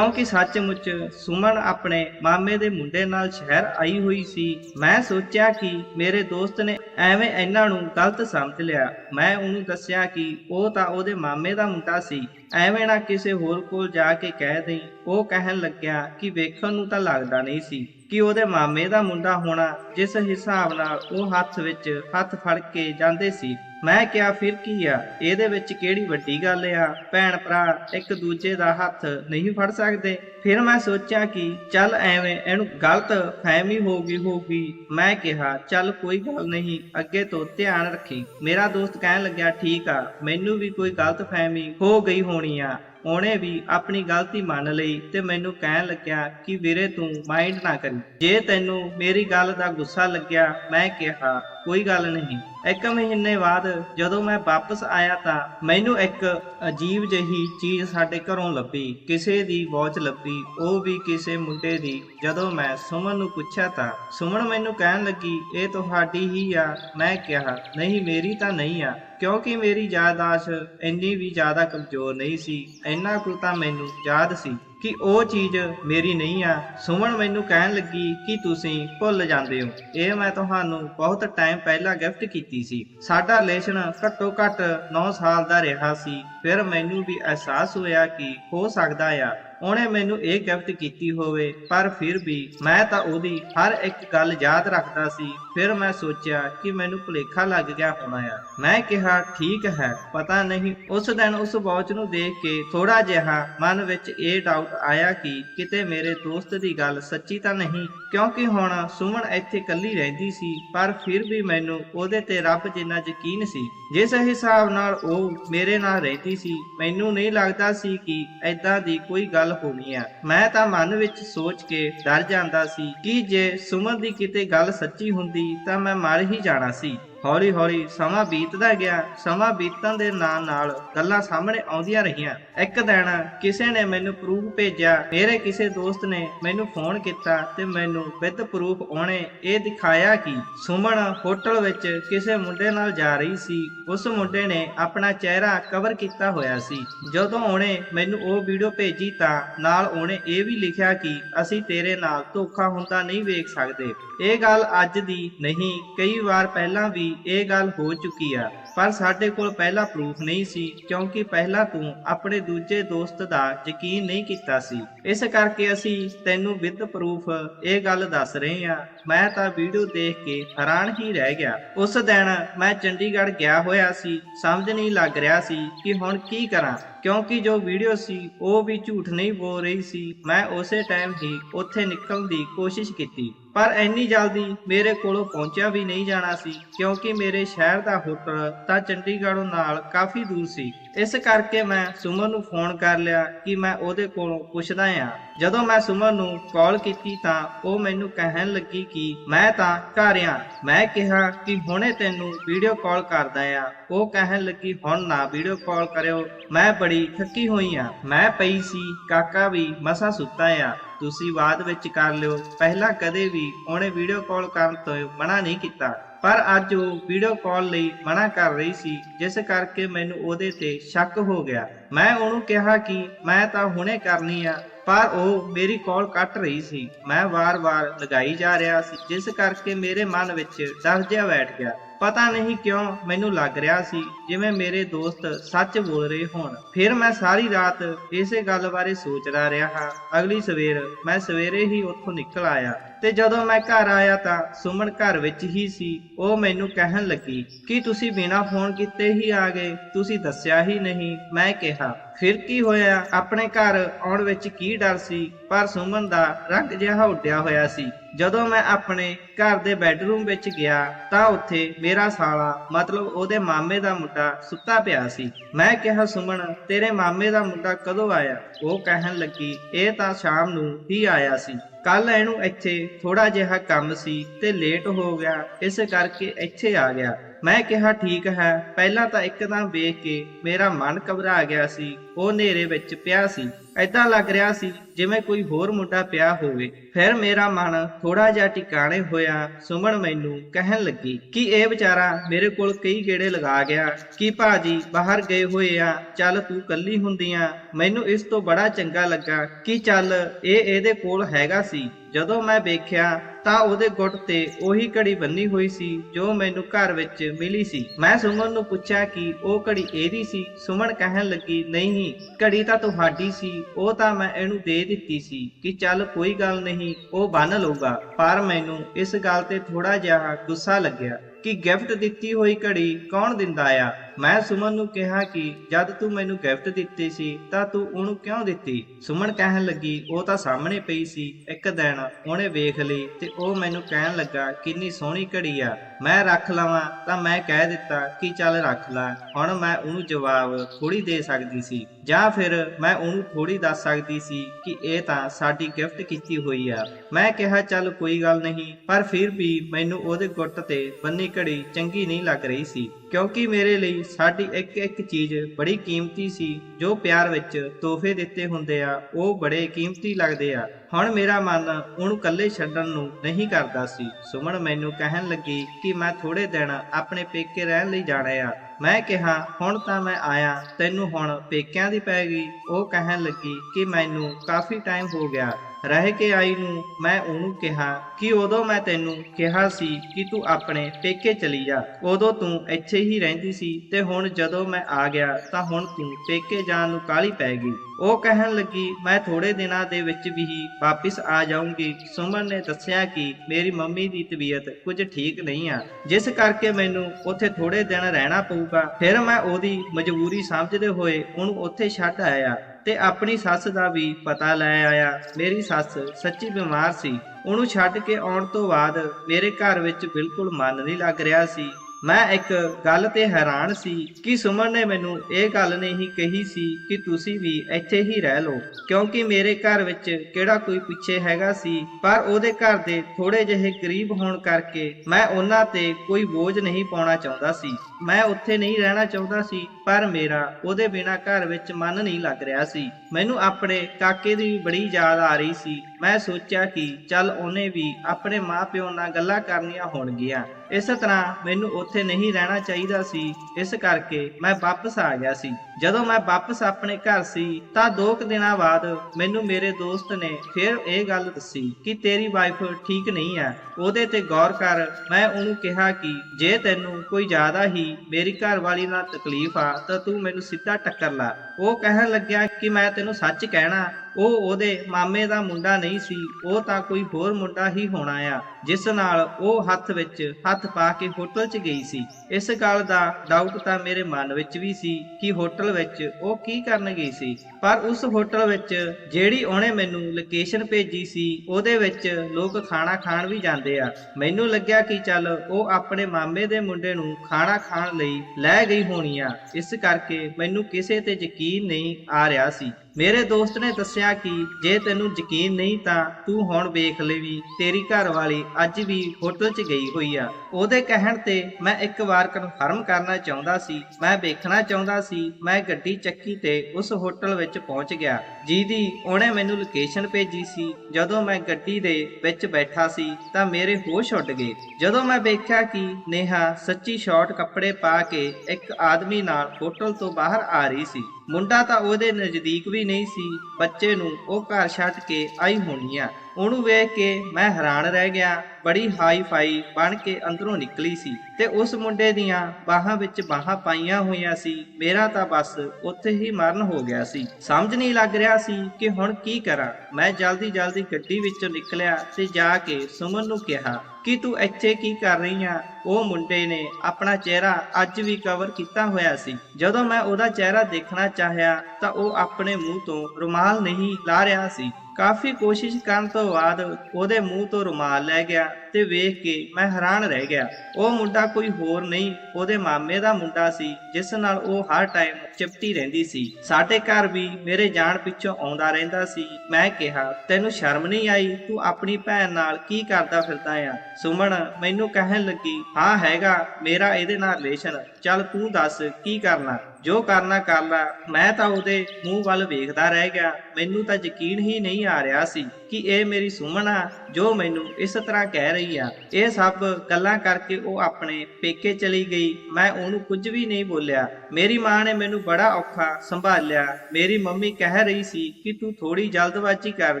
ਕਿਉਂਕਿ ਸੱਚਮੁੱਚ ਸੁਮਨ ਆਪਣੇ ਮਾਮੇ ਦੇ ਮੁੰਡੇ ਨਾਲ ਸ਼ਹਿਰ ਆਈ ਹੋਈ ਸੀ। ਮੈਂ ਸੋਚਿਆ ਕਿ ਮੇਰੇ ਦੋਸਤ ਨੇ ਐਵੇਂ ਇਹਨਾਂ ਨੂੰ ਗਲਤ ਸਮਝ ਲਿਆ। ਮੈਂ ਉਹਨੂੰ ਦੱਸਿਆ ਕਿ ਉਹ ਤਾਂ ਉਹਦੇ ਮਾਮੇ ਦਾ ਮੁੰਡਾ ਸੀ। ਐਵੇਂ ਨਾ ਕਿਸੇ ਹੋਰ ਕੋਲ ਜਾ ਕੇ ਕਹਿ ਦੇਈ। ਉਹ ਕਹਿਣ ਲੱਗਿਆ ਕਿ ਵੇਖਣ ਨੂੰ ਤਾਂ ਲੱਗਦਾ ਨਹੀਂ ਸੀ। ਕਿ ਉਹਦੇ ਮਾਮੇ ਦਾ ਮੁੰਡਾ ਹੋਣਾ ਜਿਸ ਹਿਸਾਬ ਨਾਲ ਉਹ ਹੱਥ ਵਿੱਚ ਹੱਥ ਫੜ ਕੇ ਜਾਂਦੇ ਸੀ। ਮੈਂ ਕਿਹਾ, ਫਿਰ ਕੀ ਆ? ਇਹਦੇ ਵਿੱਚ ਕਿਹੜੀ ਵੱਡੀ ਗੱਲ ਆ? ਭੈਣ ਭਰਾ ਇੱਕ ਦੂਜੇ ਦਾ ਹੱਥ ਨਹੀਂ ਫੜ ਸਕਦੇ। ਫਿਰ ਮੈਂ ਸੋਚਿਆ ਕਿ ਚੱਲ ਐਵੇਂ ਇਹਨੂੰ ਗਲਤ ਫਹਿਮੀ ਹੋ ਗਈ ਹੋਊਗੀ। ਮੈਂ ਕਿਹਾ, ਚੱਲ ਕੋਈ ਗੱਲ ਨਹੀਂ, ਅੱਗੇ ਤੋਂ ਧਿਆਨ ਰੱਖੀ। ਮੇਰਾ ਦੋਸਤ ਕਹਿਣ ਲੱਗਿਆ, ਠੀਕ ਆ, ਮੈਨੂੰ ਵੀ ਕੋਈ ਗਲਤ ਫਹਿਮੀ ਹੋ ਗਈ ਹੋਣੀ ਆ। ਉਹਨੇ ਵੀ ਆਪਣੀ ਗਲਤੀ ਮੰਨ ਲਈ ਤੇ ਮੈਨੂੰ ਕਹਿਣ ਲੱਗਿਆ ਕਿ ਵੀਰੇ ਤੂੰ ਮਾਈਂਡ ਨਾ ਕਰੀ। ਜੇ ਤੈਨੂੰ ਮੇਰੀ ਗੱਲ ਦਾ ਗੁੱਸਾ ਲੱਗਿਆ, ਮੈਂ ਕਿਹਾ, ਕੋਈ ਗੱਲ ਨਹੀਂ। ਇੱਕ ਮਹੀਨੇ ਬਾਅਦ ਜਦੋਂ ਮੈਂ ਵਾਪਸ ਆਇਆ ਤਾਂ ਮੈਨੂੰ ਇੱਕ ਅਜੀਬ ਜਿਹੀ ਚੀਜ਼ ਸਾਡੇ ਘਰੋਂ ਲੱਭੀ। ਕਿਸੇ ਦੀ ਵਾਚ ਲੱਭੀ, ਉਹ ਵੀ ਕਿਸੇ ਮੁੰਡੇ ਦੀ। ਜਦੋਂ ਮੈਂ ਸੁਮਨ ਨੂੰ ਪੁੱਛਿਆ ਤਾਂ ਸੁਮਨ ਮੈਨੂੰ ਕਹਿਣ ਲੱਗੀ, ਇਹ ਤੁਹਾਡੀ ਹੀ ਆ। ਮੈਂ ਕਿਹਾ, ਨਹੀਂ, ਮੇਰੀ ਤਾਂ ਨਹੀਂ ਆ। ਕਿਉਂਕਿ ਮੇਰੀ ਯਾਦਾਸ਼ਤ ਇੰਨੀ ਵੀ ਜ਼ਿਆਦਾ ਕਮਜ਼ੋਰ ਨਹੀਂ ਸੀ, ਇੰਨਾ ਕੁ ਤਾਂ ਮੈਨੂੰ ਯਾਦ ਸੀ। ਕਿ ਉਹ ਚੀਜ਼ ਮੇਰੀ ਨਹੀਂ ਆ। ਸੁਮਨ ਮੈਨੂੰ ਕਹਿਣ ਲੱਗੀ ਕਿ ਤੁਸੀਂ ਭੁੱਲ ਜਾਂਦੇ ਹੋ। ਇਹ ਮੈਂ ਤੁਹਾਨੂੰ ਬਹੁਤ ਟਾਈਮ ਪਹਿਲਾਂ ਗਿਫਟ ਕੀਤੀ ਸੀ। ਸਾਡਾ ਰਿਲੇਸ਼ਨ ਘੱਟੋ ਘੱਟ 9 ਸਾਲ ਦਾ ਰਿਹਾ ਸੀ। ਫਿਰ ਮੈਨੂੰ ਵੀ ਅਹਿਸਾਸ ਹੋਇਆ ਕਿ ਹੋ ਸਕਦਾ ਆ। ਉਹਨੇ ਮੈਨੂੰ ਇਹ ਗਿਫਟ ਕੀਤੀ ਹੋਵੇ, ਪਰ ਫਿਰ ਵੀ ਮੈਂ ਤਾਂ ਉਹਦੀ ਹਰ ਇੱਕ ਗੱਲ ਯਾਦ ਰੱਖਦਾ ਸੀ। ਫਿਰ ਮੈਂ ਸੋਚਿਆ ਕਿ ਮੈਨੂੰ ਭੁਲੇਖਾ ਲੱਗ ਗਿਆ ਹੋਣਾ ਆ। ਮੈਂ ਕਿਹਾ, ਠੀਕ ਹੈ, ਪਤਾ ਨਹੀਂ। ਉਸ ਦਿਨ ਉਸ ਵਾਚ ਨੂੰ ਦੇਖ ਕੇ ਥੋੜਾ ਜਿਹਾ ਮਨ ਵਿੱਚ ਇਹ ਡਾਊਟ ਆਇਆ ਕਿ ਕਿਤੇ ਮੇਰੇ ਦੋਸਤ ਦੀ ਗੱਲ ਸੱਚੀ ਤਾਂ ਨਹੀਂ, ਕਿਉਂਕਿ ਹੁਣ ਸੁਮਨ ਇੱਥੇ ਇਕੱਲੀ ਰਹਿੰਦੀ ਸੀ, ਪਰ ਫਿਰ ਵੀ ਮੈਨੂੰ ਉਹਦੇ ਤੇ ਰੱਬ ਜਿੰਨਾ ਯਕੀਨ ਸੀ। ਜਿਸ ਹਿਸਾਬ ਨਾਲ ਉਹ ਮੇਰੇ ਨਾਲ ਰਹਿੰਦੀ ਸੀ, ਮੈਨੂੰ ਨਹੀਂ ਲੱਗਦਾ ਸੀ ਕਿ ਐਦਾਂ ਦੀ ਕੋਈ ਗੱਲ ਹੋਣੀ ਆ। ਮੈਂ ਤਾਂ ਮਨ ਵਿੱਚ ਸੋਚ ਕੇ ਡਰ ਜਾਂਦਾ ਸੀ ਕਿ ਜੇ ਸੁਮਨ ਦੀ ਕਿਤੇ ਗੱਲ ਸੱਚੀ ਹੁੰਦੀ ਤਾਂ ਮੈਂ ਮਰ ਹੀ ਜਾਣਾ ਸੀ। ਹੌਲੀ ਹੌਲੀ ਸਮਾਂ ਬੀਤਦਾ ਗਿਆ। ਸਮਾਂ ਬੀਤਣ ਦੇ ਨਾਲ ਨਾਲ ਗੱਲਾਂ ਸਾਹਮਣੇ ਆਉਂਦੀਆਂ ਰਹੀਆਂ। ਇੱਕ ਦਿਨ ਕਿਸੇ ਨੇ ਮੈਨੂੰ ਪ੍ਰੂਫ ਭੇਜਿਆ। ਮੇਰੇ ਕਿਸੇ ਦੋਸਤ ਨੇ ਮੈਨੂੰ ਫੋਨ ਕੀਤਾ ਤੇ ਮੈਨੂੰ ਵਿਦ ਪ੍ਰੂਫ ਉਹਨੇ ਇਹ ਦਿਖਾਇਆ ਕਿ ਸੁਮਨ ਹੋਟਲ ਵਿੱਚ ਕਿਸੇ ਮੁੰਡੇ ਨਾਲ ਜਾ ਰਹੀ ਸੀ। ਉਸ ਮੁੰਡੇ ਨੇ ਆਪਣਾ ਚਿਹਰਾ ਕਵਰ ਕੀਤਾ ਹੋਇਆ ਸੀ। ਜਦੋਂ ਉਹਨੇ ਮੈਨੂੰ ਉਹ ਵੀਡੀਓ ਭੇਜੀ ਤਾਂ ਨਾਲ ਉਹਨੇ ਇਹ ਵੀ ਲਿਖਿਆ ਕਿ ਅਸੀਂ ਤੇਰੇ ਨਾਲ ਧੋਖਾ ਹੁੰਦਾ ਨਹੀਂ ਵੇਖ ਸਕਦੇ। ਇਹ ਗੱਲ ਅੱਜ ਦੀ ਨਹੀਂ, ਕਈ ਵਾਰ ਪਹਿਲਾਂ ਵੀ ਇਹ ਗੱਲ ਹੋ ਚੁੱਕੀ ਆ। ਪਰ ਸਾਡੇ ਕੋਲ ਪਹਿਲਾ ਪ੍ਰੂਫ ਨਹੀਂ ਸੀ, ਕਿਉਂਕਿ ਪਹਿਲਾਂ ਤੂੰ ਆਪਣੇ ਦੂਜੇ ਦੋਸਤ ਦਾ ਯਕੀਨ ਨਹੀਂ ਕੀਤਾ ਸੀ। ਇਸ ਕਰਕੇ ਅਸੀਂ ਤੈਨੂੰ ਵਿਦ ਪ੍ਰੂਫ ਇਹ ਗੱਲ ਦੱਸ ਰਹੇ ਆ ਮੈਂ ਤਾਂ ਵੀਡੀਓ ਦੇਖ ਕੇ ਹੈਰਾਨ ਹੀ ਰਹਿ ਗਿਆ। ਉਸ ਦਿਨ ਮੈਂ ਚੰਡੀਗੜ੍ਹ ਗਿਆ ਹੋਇਆ ਸੀ। ਸਮਝ ਨਹੀਂ ਲੱਗ ਰਿਹਾ ਸੀ ਕਿ ਹੁਣ ਕੀ ਕਰਾਂ, ਕਿਉਂਕਿ ਜੋ ਵੀਡੀਓ ਸੀ ਉਹ ਵੀ ਝੂਠ ਨਹੀਂ ਬੋਲ ਰਹੀ ਸੀ। ਮੈਂ ਉਸੇ ਟਾਈਮ ਹੀ ਉੱਥੇ ਨਿਕਲਣ ਦੀ ਕੋਸ਼ਿਸ਼ ਕੀਤੀ, ਪਰ ਇੰਨੀ ਜਲਦੀ ਮੇਰੇ ਕੋਲੋਂ ਪਹੁੰਚਿਆ ਵੀ ਨਹੀਂ ਜਾਣਾ ਸੀ, ਕਿਉਂਕਿ ਮੇਰੇ ਸ਼ਹਿਰ ਦਾ ਹੋਟਲ ਤਾਂ ਚੰਡੀਗੜ੍ਹੋਂ ਨਾਲ ਕਾਫੀ ਦੂਰ ਸੀ। ਇਸ ਕਰਕੇ ਮੈਂ ਸੁਮਨ ਨੂੰ ਫੋਨ ਕਰ ਲਿਆ ਕਿ ਮੈਂ ਉਹਦੇ ਕੋਲੋਂ ਪੁੱਛਦਾ ਆ ਜਦੋਂ ਮੈਂ ਸੁਮਨ ਨੂੰ ਕਾਲ ਕੀਤੀ ਤਾਂ ਉਹ ਮੈਨੂੰ ਕਹਿਣ ਲੱਗੀ ਕਿ ਮੈਂ ਤਾਂ ਘਰ ਆ। ਮੈਂ ਕਿਹਾ ਕਿ ਹੁਣੇ ਤੈਨੂੰ ਵੀਡੀਓ ਕਾਲ ਕਰਦਾ ਆ। ਉਹ ਕਹਿਣ ਲੱਗੀ, ਹੁਣ ਨਾ ਵੀਡੀਓ ਕਾਲ ਕਰਿਓ। ਮੈਂ ਬੜੀ ਥੱਕੀ ਹੋਈ ਆ। ਮੈਂ ਪਈ ਸੀ। ਕਾਕਾ ਵੀ ਮਸਾ ਸੁੱਤਾ ਆ। ਤੁਸੀਂ ਬਾਅਦ ਵਿੱਚ ਕਰ ਲਿਓ। ਪਹਿਲਾਂ ਕਦੇ ਵੀ ਉਹਨੇ ਵੀਡੀਓ ਕਾਲ ਕਰਨ ਤੋਂ ਮਨਾ ਨਹੀਂ ਕੀਤਾ। ਪਰ ਅੱਜ ਉਹ ਵੀਡੀਓ ਕਾਲ ਲਈ ਮਨਾ ਕਰ ਰਹੀ ਸੀ, ਜਿਸ ਕਰਕੇ ਮੈਨੂੰ ਉਹਦੇ ਤੇ ਸ਼ੱਕ ਹੋ ਗਿਆ। ਮੈਂ ਉਹਨੂੰ ਕਿਹਾ ਕਿ ਮੈਂ ਤਾਂ ਹੁਣੇ ਕਰਨੀ ਆ, ਪਰ ਉਹ ਮੇਰੀ ਕਾਲ ਕੱਟ ਰਹੀ ਸੀ। ਮੈਂ ਵਾਰ-ਵਾਰ ਲਗਾਈ ਜਾ ਰਿਹਾ ਸੀ, ਜਿਸ ਕਰਕੇ ਮੇਰੇ ਮਨ ਵਿੱਚ ਡਰ ਜਿਹਾ ਬੈਠ ਗਿਆ। ਪਤਾ ਨਹੀਂ ਕਿਉਂ ਮੈਨੂੰ ਲੱਗ ਰਿਹਾ ਸੀ, ਜਿਵੇਂ ਮੇਰੇ ਦੋਸਤ ਸੱਚ ਬੋਲ ਰਹੇ ਹੋਣ। ਫਿਰ ਮੈਂ ਸਾਰੀ ਰਾਤ ਇਸੇ ਗੱਲ ਬਾਰੇ ਸੋਚਦਾ ਰਿਹਾ ਹਾਂ। ਅਗਲੀ ਸਵੇਰ ਮੈਂ ਸਵੇਰੇ ਹੀ ਉੱਥੋਂ ਨਿਕਲ ਆਇਆ ਤੇ ਜਦੋਂ ਮੈਂ ਘਰ ਆਇਆ ਤਾਂ ਸੁਮਨ ਘਰ ਵਿੱਚ ਹੀ ਸੀ। ਉਹ ਮੈਨੂੰ ਕਹਿਣ ਲੱਗੀ, ਕਿ ਤੁਸੀਂ ਬਿਨਾਂ ਫੋਨ ਕੀਤੇ ਹੀ ਆ ਗਏ? ਤੁਸੀਂ ਦੱਸਿਆ ਹੀ ਨਹੀਂ। ਮੈਂ ਕਿਹਾ, ਫਿਰ ਕੀ ਹੋਇਆ? ਆਪਣੇ ਘਰ ਆਉਣ ਵਿੱਚ ਕੀ ਡਰ ਸੀ? ਪਰ ਸੁਮਨ ਦਾ ਰੰਗ ਜਿਹਾ ਉੱਡਿਆ ਹੋਇਆ ਸੀ। ਜਦੋਂ ਮੈਂ ਆਪਣੇ ਘਰ ਦੇ ਬੈੱਡਰੂਮ ਵਿੱਚ ਗਿਆ ਤਾਂ ਉੱਥੇ ਮੇਰਾ ਸਾਲਾ, ਮਤਲਬ ਉਹਦੇ ਮਾਮੇ ਦਾ ਮੁੰਡਾ ਸੁੱਤਾ ਪਿਆ ਸੀ। ਮੈਂ ਕਿਹਾ, ਸੁਮਨ, ਤੇਰੇ ਮਾਮੇ ਦਾ ਮੁੰਡਾ ਕਦੋਂ ਆਇਆ? ਉਹ ਕਹਿਣ ਲੱਗੀ, ਇਹ ਤਾਂ ਸ਼ਾਮ ਨੂੰ ਹੀ ਆਇਆ ਸੀ। ਕੱਲ ਇਹਨੂੰ ਇੱਥੇ ਥੋੜਾ ਜਿਹਾ ਕੰਮ ਸੀ ਤੇ ਲੇਟ ਹੋ ਗਿਆ, ਇਸ ਕਰਕੇ ਇੱਥੇ ਆ ਗਿਆ। ਮੈਂ ਕਿਹਾ, ਠੀਕ ਹੈ। ਪਹਿਲਾਂ ਤਾਂ ਇੱਕਦਮ ਵੇਖ ਕੇ ਮੇਰਾ ਮਨ ਘਬਰਾ ਗਿਆ ਸੀ। ਉਹ ਹਨੇਰੇ ਵਿੱਚ ਪਿਆ ਸੀ। ਐਦਾਂ ਲੱਗ ਰਿਹਾ ਸੀ ਜਿਵੇਂ ਕੋਈ ਹੋਰ ਮੁੰਡਾ ਪਿਆ ਹੋਵੇ। ਫਿਰ ਮੇਰਾ ਮਨ ਥੋੜਾ ਜਿਹਾ ਟਿਕਾਣੇ ਹੋਇਆ। ਸੁਮਨ ਮੈਨੂੰ ਕਹਿਣ ਲੱਗੀ, ਕਿ ਇਹ ਵਿਚਾਰਾ ਮੇਰੇ ਕੋਲ ਕਈ ਗੇੜੇ ਲਗਾ ਗਿਆ? ਕਿ ਭਾਜੀ ਬਾਹਰ ਗਏ ਹੋਏ ਆ? ਚੱਲ ਤੂੰ ਕੱਲੀ ਹੁੰਦੀ ਆ। ਮੈਨੂੰ ਇਸ ਤੋਂ ਬੜਾ ਚੰਗਾ ਲੱਗਾ ਕਿ ਚੱਲ ਇਹ ਇਹਦੇ ਕੋਲ ਹੈਗਾ ਸੀ। ਜਦੋਂ ਮੈਂ ਵੇਖਿਆ ਤਾਂ ਉਹਦੇ ਗੁੱਟ ਤੇ ਉਹੀ ਘੜੀ ਬੰਨੀ ਹੋਈ ਸੀ ਜੋ ਮੈਨੂੰ ਘਰ ਵਿੱਚ ਮਿਲੀ ਸੀ। ਮੈਂ ਸੁਮਨ ਨੂੰ ਪੁੱਛਿਆ ਕਿ ਉਹ ਘੜੀ ਇਹਦੀ ਸੀ? ਸੁਮਨ ਕਹਿਣ ਲੱਗੀ, ਨਹੀਂ, ਘੜੀ ਤਾਂ ਤੁਹਾਡੀ ਸੀ। ਉਹ ਤਾਂ ਮੈਂ ਇਹਨੂੰ ਦੇ ਦਿੱਤੀ ਸੀ ਕਿ ਚੱਲ ਕੋਈ ਗੱਲ ਨਹੀਂ, ਉਹ ਬੰਨ ਲਊਗਾ। ਪਰ ਮੈਨੂੰ ਇਸ ਗੱਲ ਤੇ ਥੋੜਾ ਜਿਹਾ ਗੁੱਸਾ ਲੱਗਿਆ ਕਿ ਗਿਫਟ ਦਿੱਤੀ ਹੋਈ ਘੜੀ ਕੌਣ ਦਿੰਦਾ ਆ? ਮੈਂ ਸੁਮਨ ਨੂੰ ਕਿਹਾ ਕਿ ਜਦ ਤੂੰ ਮੈਨੂੰ ਗਿਫਟ ਦਿੱਤੀ ਸੀ, ਤਾਂ ਤੂੰ ਉਹਨੂੰ ਕਿਉਂ ਦਿੱਤੀ? ਸੁਮਨ ਕਹਿਣ ਲੱਗੀ, ਉਹ ਤਾਂ ਸਾਹਮਣੇ ਪਈ ਸੀ। ਇੱਕ ਦਿਨ ਉਹਨੇ ਵੇਖ ਲਈ ਤੇ ਉਹ ਮੈਨੂੰ ਕਹਿਣ ਲੱਗਾ, ਕਿੰਨੀ ਸੋਹਣੀ ਘੜੀ ਆ। ਮੈਂ ਰੱਖ ਲਵਾਂ, ਤਾਂ ਮੈਂ ਕਹਿ ਦਿੱਤਾ ਕਿ ਚੱਲ ਰੱਖ ਲੈ। ਹੁਣ ਮੈਂ ਉਹਨੂੰ ਜਵਾਬ ਥੋੜੀ ਦੇ ਸਕਦੀ ਸੀ। ਜਾਂ ਫਿਰ ਮੈਂ ਉਹਨੂੰ ਥੋੜੀ ਦੱਸ ਸਕਦੀ ਸੀ ਕਿ ਇਹ ਤਾਂ ਸਾਡੀ ਗਿਫਟ ਕੀਤੀ ਹੋਈ ਆ। ਮੈਂ ਕਿਹਾ, ਚੱਲ ਕੋਈ ਗੱਲ ਨਹੀਂ। ਪਰ ਫਿਰ ਵੀ ਮੈਨੂੰ ਉਹਦੇ ਗੁੱਟ ਤੇ ਬੰਨੀ ਘੜੀ ਚੰਗੀ ਨਹੀਂ ਲੱਗ ਰਹੀ ਸੀ। ਕਿਉਂਕਿ ਮੇਰੇ ਲਈ ਸਾਡੀ ਇੱਕ ਇੱਕ ਚੀਜ਼ ਬੜੀ ਕੀਮਤੀ ਸੀ, ਜੋ ਪਿਆਰ ਵਿੱਚ ਤੋਹਫੇ ਦਿੱਤੇ ਹੁੰਦੇ ਆ, ਉਹ ਬੜੇ ਕੀਮਤੀ ਲੱਗਦੇ ਆ। ਹੁਣ ਮੇਰਾ ਮਨ ਉਹਨੂੰ ਇਕੱਲੇ ਛੱਡਣ ਨੂੰ ਨਹੀਂ ਕਰਦਾ ਸੀ। ਸੁਮਨ ਮੈਨੂੰ ਕਹਿਣ ਲੱਗੀ ਕਿ ਮੈਂ ਥੋੜੇ ਦਿਨ ਆਪਣੇ ਪੇਕੇ ਰਹਿਣ ਲਈ ਜਾਣਾ ਆ। ਮੈਂ ਕਿਹਾ, ਹੁਣ ਤਾਂ ਮੈਂ ਆਇਆ, ਤੈਨੂੰ ਹੁਣ ਪੇਕਿਆਂ ਦੀ ਪੈ ਗਈ। ਉਹ ਕਹਿਣ ਲੱਗੀ ਕਿ ਮੈਨੂੰ ਕਾਫੀ ਟਾਈਮ ਹੋ ਗਿਆ। ਰਹਿ ਕੇ ਆਈ ਨੂੰ ਮੈਂ ਉਹਨੂੰ ਕਿਹਾ, ਕਿ ਉਦੋਂ ਮੈਂ ਤੈਨੂੰ ਕਿਹਾ ਸੀ ਕਿ ਤੂੰ ਆਪਣੇ ਪੇਕੇ ਚਲੀ ਜਾ? ਉਦੋਂ ਤੂੰ ਇੱਥੇ ਹੀ ਰਹਿੰਦੀ ਸੀ ਤੇ ਹੁਣ ਜਦੋਂ ਮੈਂ ਆ ਗਿਆ ਤਾਂ ਹੁਣ ਤੂੰ ਪੇਕੇ ਜਾਣ ਨੂੰ ਕਾਲੀ ਪੈ ਗਈ। ਉਹ ਕਹਿਣ ਲੱਗੀ, ਮੈਂ ਥੋੜੇ ਦਿਨਾਂ ਦੇ ਵਿੱਚ ਵੀ ਵਾਪਿਸ ਆ ਜਾਊਂਗੀ। ਸੁਮਨ ਨੇ ਦੱਸਿਆ ਕਿ ਮੇਰੀ ਮੰਮੀ ਦੀ ਤਬੀਅਤ ਕੁਝ ਠੀਕ ਨਹੀਂ ਆ। ਜਿਸ ਕਰਕੇ ਮੈਨੂੰ ਉੱਥੇ ਥੋੜੇ ਦਿਨ ਰਹਿਣਾ ਪਊਗਾ। ਫਿਰ ਮੈਂ ਉਹਦੀ ਮਜਬੂਰੀ ਸਮਝਦੇ ਹੋਏ ਉਹਨੂੰ ਉੱਥੇ ਛੱਡ ਆਇਆ। ਤੇ ਆਪਣੀ ਸੱਸ ਦਾ ਵੀ ਪਤਾ ਲੈ ਆਇਆ। ਮੇਰੀ ਸੱਸ ਸੱਚੀ ਬਿਮਾਰ ਸੀ। ਉਹਨੂੰ ਛੱਡ ਕੇ ਆਉਣ ਤੋਂ ਬਾਅਦ ਮੇਰੇ ਘਰ ਵਿੱਚ ਬਿਲਕੁਲ ਮਨ ਨਹੀਂ ਲੱਗ ਰਿਹਾ ਸੀ। ਮੈਂ ਇੱਕ ਗੱਲ ਤੇ ਹੈਰਾਨ ਸੀ ਕਿ ਸੁਮਨ ਨੇ ਮੈਨੂੰ ਇਹ ਗੱਲ ਨਹੀਂ ਕਹੀ ਸੀ ਕਿ ਤੁਸੀਂ ਵੀ ਇੱਥੇ ਹੀ ਰਹਿ ਲਓ, ਕਿਉਂਕਿ ਮੇਰੇ ਘਰ ਵਿੱਚ ਕਿਹੜਾ ਕੋਈ ਪਿੱਛੇ ਹੈਗਾ ਸੀ, ਪਰ ਉਹਦੇ ਘਰ ਦੇ ਥੋੜੇ ਜਿਹੇ ਗਰੀਬ ਹੋਣ ਕਰਕੇ ਮੈਂ ਉਹਨਾਂ ਤੇ ਕੋਈ ਬੋਝ ਨਹੀਂ ਪਾਉਣਾ ਚਾਹੁੰਦਾ ਸੀ। ਮੈਂ ਉੱਥੇ ਨਹੀਂ ਰਹਿਣਾ ਚਾਹੁੰਦਾ ਸੀ, ਪਰ ਮੇਰਾ ਉਹਦੇ ਬਿਨਾ ਘਰ ਵਿੱਚ ਮਨ ਨਹੀਂ ਲੱਗ ਰਿਹਾ ਸੀ। ਮੈਨੂੰ ਆਪਣੇ ਕਾਕੇ ਦੀ ਬੜੀ ਯਾਦ ਆ ਰਹੀ ਸੀ। ਮੈਂ ਸੋਚਿਆ ਕਿ ਚੱਲ ਉਹਨੇ ਵੀ ਆਪਣੇ ਮਾਪਿਓ ਨਾਲ ਗੱਲਾਂ ਕਰਨੀਆਂ ਹੋਣਗੀਆਂ। ਇਸ ਤਰ੍ਹਾਂ ਮੈਨੂੰ ਉੱਥੇ ਨਹੀਂ ਰਹਿਣਾ ਚਾਹੀਦਾ ਸੀ। ਇਸ ਕਰਕੇ ਮੈਂ ਵਾਪਸ ਆ ਗਿਆ ਸੀ। ਜਦੋਂ ਮੈਂ ਵਾਪਸ ਆਪਣੇ ਘਰ ਸੀ, ਤਾਂ ਦੋ ਦਿਨਾਂ ਬਾਅਦ ਮੈਨੂੰ ਮੇਰੇ ਦੋਸਤ ਨੇ ਫਿਰ ਇਹ ਗੱਲ ਦੱਸੀ ਕਿ ਤੇਰੀ ਵਾਈਫ ਠੀਕ ਨਹੀਂ ਹੈ ਉਹਦੇ ਤੇ ਗੌਰ ਕਰ ਮੈਂ ਉਹਨੂੰ ਕਿਹਾ ਕਿ ਜੇ ਤੈਨੂੰ ਕੋਈ ਜ਼ਿਆਦਾ ਹੀ ਮੇਰੀ ਘਰ ਵਾਲੀ ਨਾਲ ਤਕਲੀਫ ਆ, ਤਾਂ ਤੂੰ ਮੈਨੂੰ ਸਿੱਧਾ ਟੱਕਰ ਲਾ। ਉਹ ਕਹਿਣ ਲੱਗਿਆ ਕਿ ਮੈਂ ਤੈਨੂੰ ਸੱਚ ਕਹਿਣਾ ਉਹ ਉਹਦੇ ਮਾਮੇ ਦਾ ਮੁੰਡਾ ਨਹੀਂ ਸੀ, ਉਹ ਤਾਂ ਕੋਈ ਹੋਰ ਮੁੰਡਾ ਹੀ ਹੋਣਾ ਆ, ਜਿਸ ਨਾਲ ਉਹ ਹੱਥ ਵਿੱਚ ਹੱਥ ਪਾ ਕੇ ਹੋਟਲ 'ਚ ਗਈ ਸੀ। ਇਸ ਗੱਲ ਦਾ ਡਾਊਟ ਤਾਂ ਮੇਰੇ ਮਨ ਵਿੱਚ ਵੀ ਸੀ ਕਿ ਹੋਟਲ ਵਿੱਚ ਉਹ ਕੀ ਕਰਨ ਗਈ ਸੀ। ਪਰ ਉਸ ਹੋਟਲ ਵਿੱਚ ਜਿਹੜੀ ਉਹਨੇ ਮੈਨੂੰ ਲੋਕੇਸ਼ਨ ਭੇਜੀ ਸੀ, ਉਹਦੇ ਵਿੱਚ ਲੋਕ ਖਾਣਾ ਖਾਣ ਵੀ ਜਾਂਦੇ ਆ। ਮੈਨੂੰ ਲੱਗਿਆ ਕਿ ਚੱਲ ਉਹ ਆਪਣੇ ਮਾਮੇ ਦੇ ਮੁੰਡੇ ਨੂੰ ਖਾਣਾ ਖਾਣ ਲਈ ਲੈ ਗਈ ਹੋਣੀ ਆ। ਇਸ ਕਰਕੇ ਮੈਨੂੰ ਕਿਸੇ ਤੇ ਯਕੀਨ ਨਹੀਂ ਆ ਰਿਹਾ ਸੀ। ਮੇਰੇ ਦੋਸਤ ਨੇ ਦੱਸਿਆ ਕਿ ਜੇ ਤੈਨੂੰ ਯਕੀਨ ਨਹੀਂ ਤਾਂ ਤੂੰ ਹੁਣ ਵੇਖ ਲੈਵੀਂ ਤੇਰੀ ਘਰ ਵਾਲੀ ਅੱਜ ਵੀ ਹੋਟਲ 'ਚ ਗਈ ਹੋਈ ਆ। ਉਹਦੇ ਕਹਿਣ ਤੇ ਮੈਂ ਇੱਕ ਵਾਰ ਕਨਫਰਮ ਕਰਨਾ ਚਾਹੁੰਦਾ ਸੀ। ਮੈਂ ਵੇਖਣਾ ਚਾਹੁੰਦਾ ਸੀ। ਮੈਂ ਗੱਡੀ ਚੱਕੀ ਤੇ ਉਸ ਹੋਟਲ ਵਿੱਚ ਪਹੁੰਚ ਗਿਆ। ਜਿਹਦੀ ਉਹਨੇ ਮੈਨੂੰ ਲੋਕੇਸ਼ਨ ਭੇਜੀ ਸੀ। ਜਦੋਂ ਮੈਂ ਗੱਡੀ ਦੇ ਵਿੱਚ ਬੈਠਾ ਸੀ ਤਾਂ ਮੇਰੇ ਹੋਸ਼ ਉੱਡ ਗਏ। ਜਦੋਂ ਮੈਂ ਵੇਖਿਆ ਕਿ ਨੇਹਾ ਸੱਚੀ ਸ਼ਾਰਟ ਕੱਪੜੇ ਪਾ ਕੇ ਇੱਕ ਆਦਮੀ ਨਾਲ ਹੋਟਲ ਤੋਂ ਬਾਹਰ ਆ ਰਹੀ ਸੀ। ਮੁੰਡਾ ਤਾਂ ਉਹਦੇ ਨਜ਼ਦੀਕ ਵੀ ਨਹੀਂ ਸੀ, ਬੱਚੇ ਨੂੰ ਉਹ ਘਰ ਛੱਡ ਕੇ ਆਈ ਹੋਣੀ ਆ। ਉਹਨੂੰ ਵੇਖ ਕੇ ਮੈਂ ਹੈਰਾਨ ਰਹਿ ਗਿਆ, ਬੜੀ ਹਾਈ ਫਾਈ ਬਣ ਕੇ ਅੰਦਰੋਂ ਨਿਕਲੀ ਸੀ ਤੇ ਉਸ ਮੁੰਡੇ ਦੀਆਂ ਬਾਹਾਂ ਵਿੱਚ ਬਾਹਾਂ ਪਾਈਆਂ ਹੋਈਆਂ ਸੀ। ਮੇਰਾ ਤਾਂ ਬਸ ਉੱਥੇ ਹੀ ਮਰਨ ਹੋ ਗਿਆ ਸੀ। ਸਮਝ ਨਹੀਂ ਲੱਗ ਰਿਹਾ ਸੀ ਕਿ ਹੁਣ ਕੀ ਕਰਾਂ। ਮੈਂ ਜਲਦੀ ਜਲਦੀ ਗੱਡੀ ਵਿੱਚੋਂ ਨਿਕਲਿਆ ਤੇ ਜਾ ਕੇ ਸੁਮਨ ਨੂੰ ਕਿਹਾ ਕਿ ਤੂੰ ਇੱਥੇ ਕੀ ਕਰ ਰਹੀ ਆ? ਉਹ ਮੁੰਡੇ ਨੇ ਆਪਣਾ ਚਿਹਰਾ ਅੱਜ ਵੀ ਕਵਰ ਕੀਤਾ ਹੋਇਆ ਸੀ। ਜਦੋਂ ਮੈਂ ਉਹਦਾ ਚਿਹਰਾ ਦੇਖਣਾ ਚਾਹਿਆ ਤਾਂ ਉਹ ਆਪਣੇ ਮੂੰਹ ਤੋਂ ਰੁਮਾਲ ਨਹੀਂ ਲਾ ਰਿਹਾ ਸੀ। ਕਾਫੀ ਕੋਸ਼ਿਸ਼ ਕਰਨ ਤੋਂ ਬਾਅਦ ਉਹਦੇ ਮੂੰਹ ਤੋਂ ਰੁਮਾਲ ਲੈ ਗਿਆ ਤੇ ਵੇਖ ਕੇ ਮੈਂ ਹੈਰਾਨ ਰਹਿ ਗਿਆ। ਉਹ ਮੁੰਡਾ ਕੋਈ ਹੋਰ ਨਹੀਂ, ਉਹਦੇ ਮਾਮੇ ਦਾ ਮੁੰਡਾ ਸੀ, ਜਿਸ ਨਾਲ ਉਹ ਹਰ ਟਾਈਮ ਚਿਪਟੀ ਰਹਿੰਦੀ ਸੀ। ਸਾਡੇ ਘਰ ਵੀ ਮੇਰੇ ਜਾਣ ਪਿੱਛੋਂ ਆਉਂਦਾ ਰਹਿੰਦਾ ਸੀ। ਮੈਂ ਕਿਹਾ, ਤੈਨੂੰ ਸ਼ਰਮ ਨਹੀਂ ਆਈ? ਤੂੰ ਆਪਣੀ ਭੈਣ ਨਾਲ ਕੀ ਕਰਦਾ ਫਿਰਦਾ ਆ? ਸੁਮਨ ਮੈਨੂੰ ਕਹਿਣ ਲੱਗੀ, ਹਾਂ, ਹੈਗਾ, ਮੇਰਾ ਇਹਦੇ ਨਾਲ ਰਿਲੇਸ਼ਨ। ਚੱਲ ਤੂੰ ਦੱਸ, ਕੀ ਕਰਨਾ? ਜੋ ਕਰਨਾ ਕਰ ਲੈ ਮੈਂ ਤਾਂ ਉਹਦੇ ਮੂੰਹ ਵੱਲ ਵੇਖਦਾ ਰਹਿ ਗਿਆ। ਮੈਨੂੰ ਤਾਂ ਯਕੀਨ ਹੀ ਨਹੀਂ ਆ ਰਿਹਾ ਸੀ ਕਿ ਇਹ ਮੇਰੀ ਸੁਮਨ ਆ, ਜੋ ਮੈਨੂੰ ਇਸ ਤਰ੍ਹਾਂ ਕਹਿ ਰਹੀ ਆ। ਇਹ ਸਭ ਗੱਲਾਂ ਕਰਕੇ ਉਹ ਆਪਣੇ ਪੇਕੇ ਚਲੀ ਗਈ। ਮੈਂ ਉਹਨੂੰ ਕੁਝ ਵੀ ਨਹੀਂ ਬੋਲਿਆ। ਮੇਰੀ ਮਾਂ ਨੇ ਮੈਨੂੰ ਬੜਾ ਔਖਾ ਸੰਭਾਲਿਆ। ਮੇਰੀ ਮੰਮੀ ਕਹਿ ਰਹੀ ਸੀ ਕਿ ਤੂੰ ਥੋੜੀ ਜਲਦਬਾਜ਼ੀ ਕਰ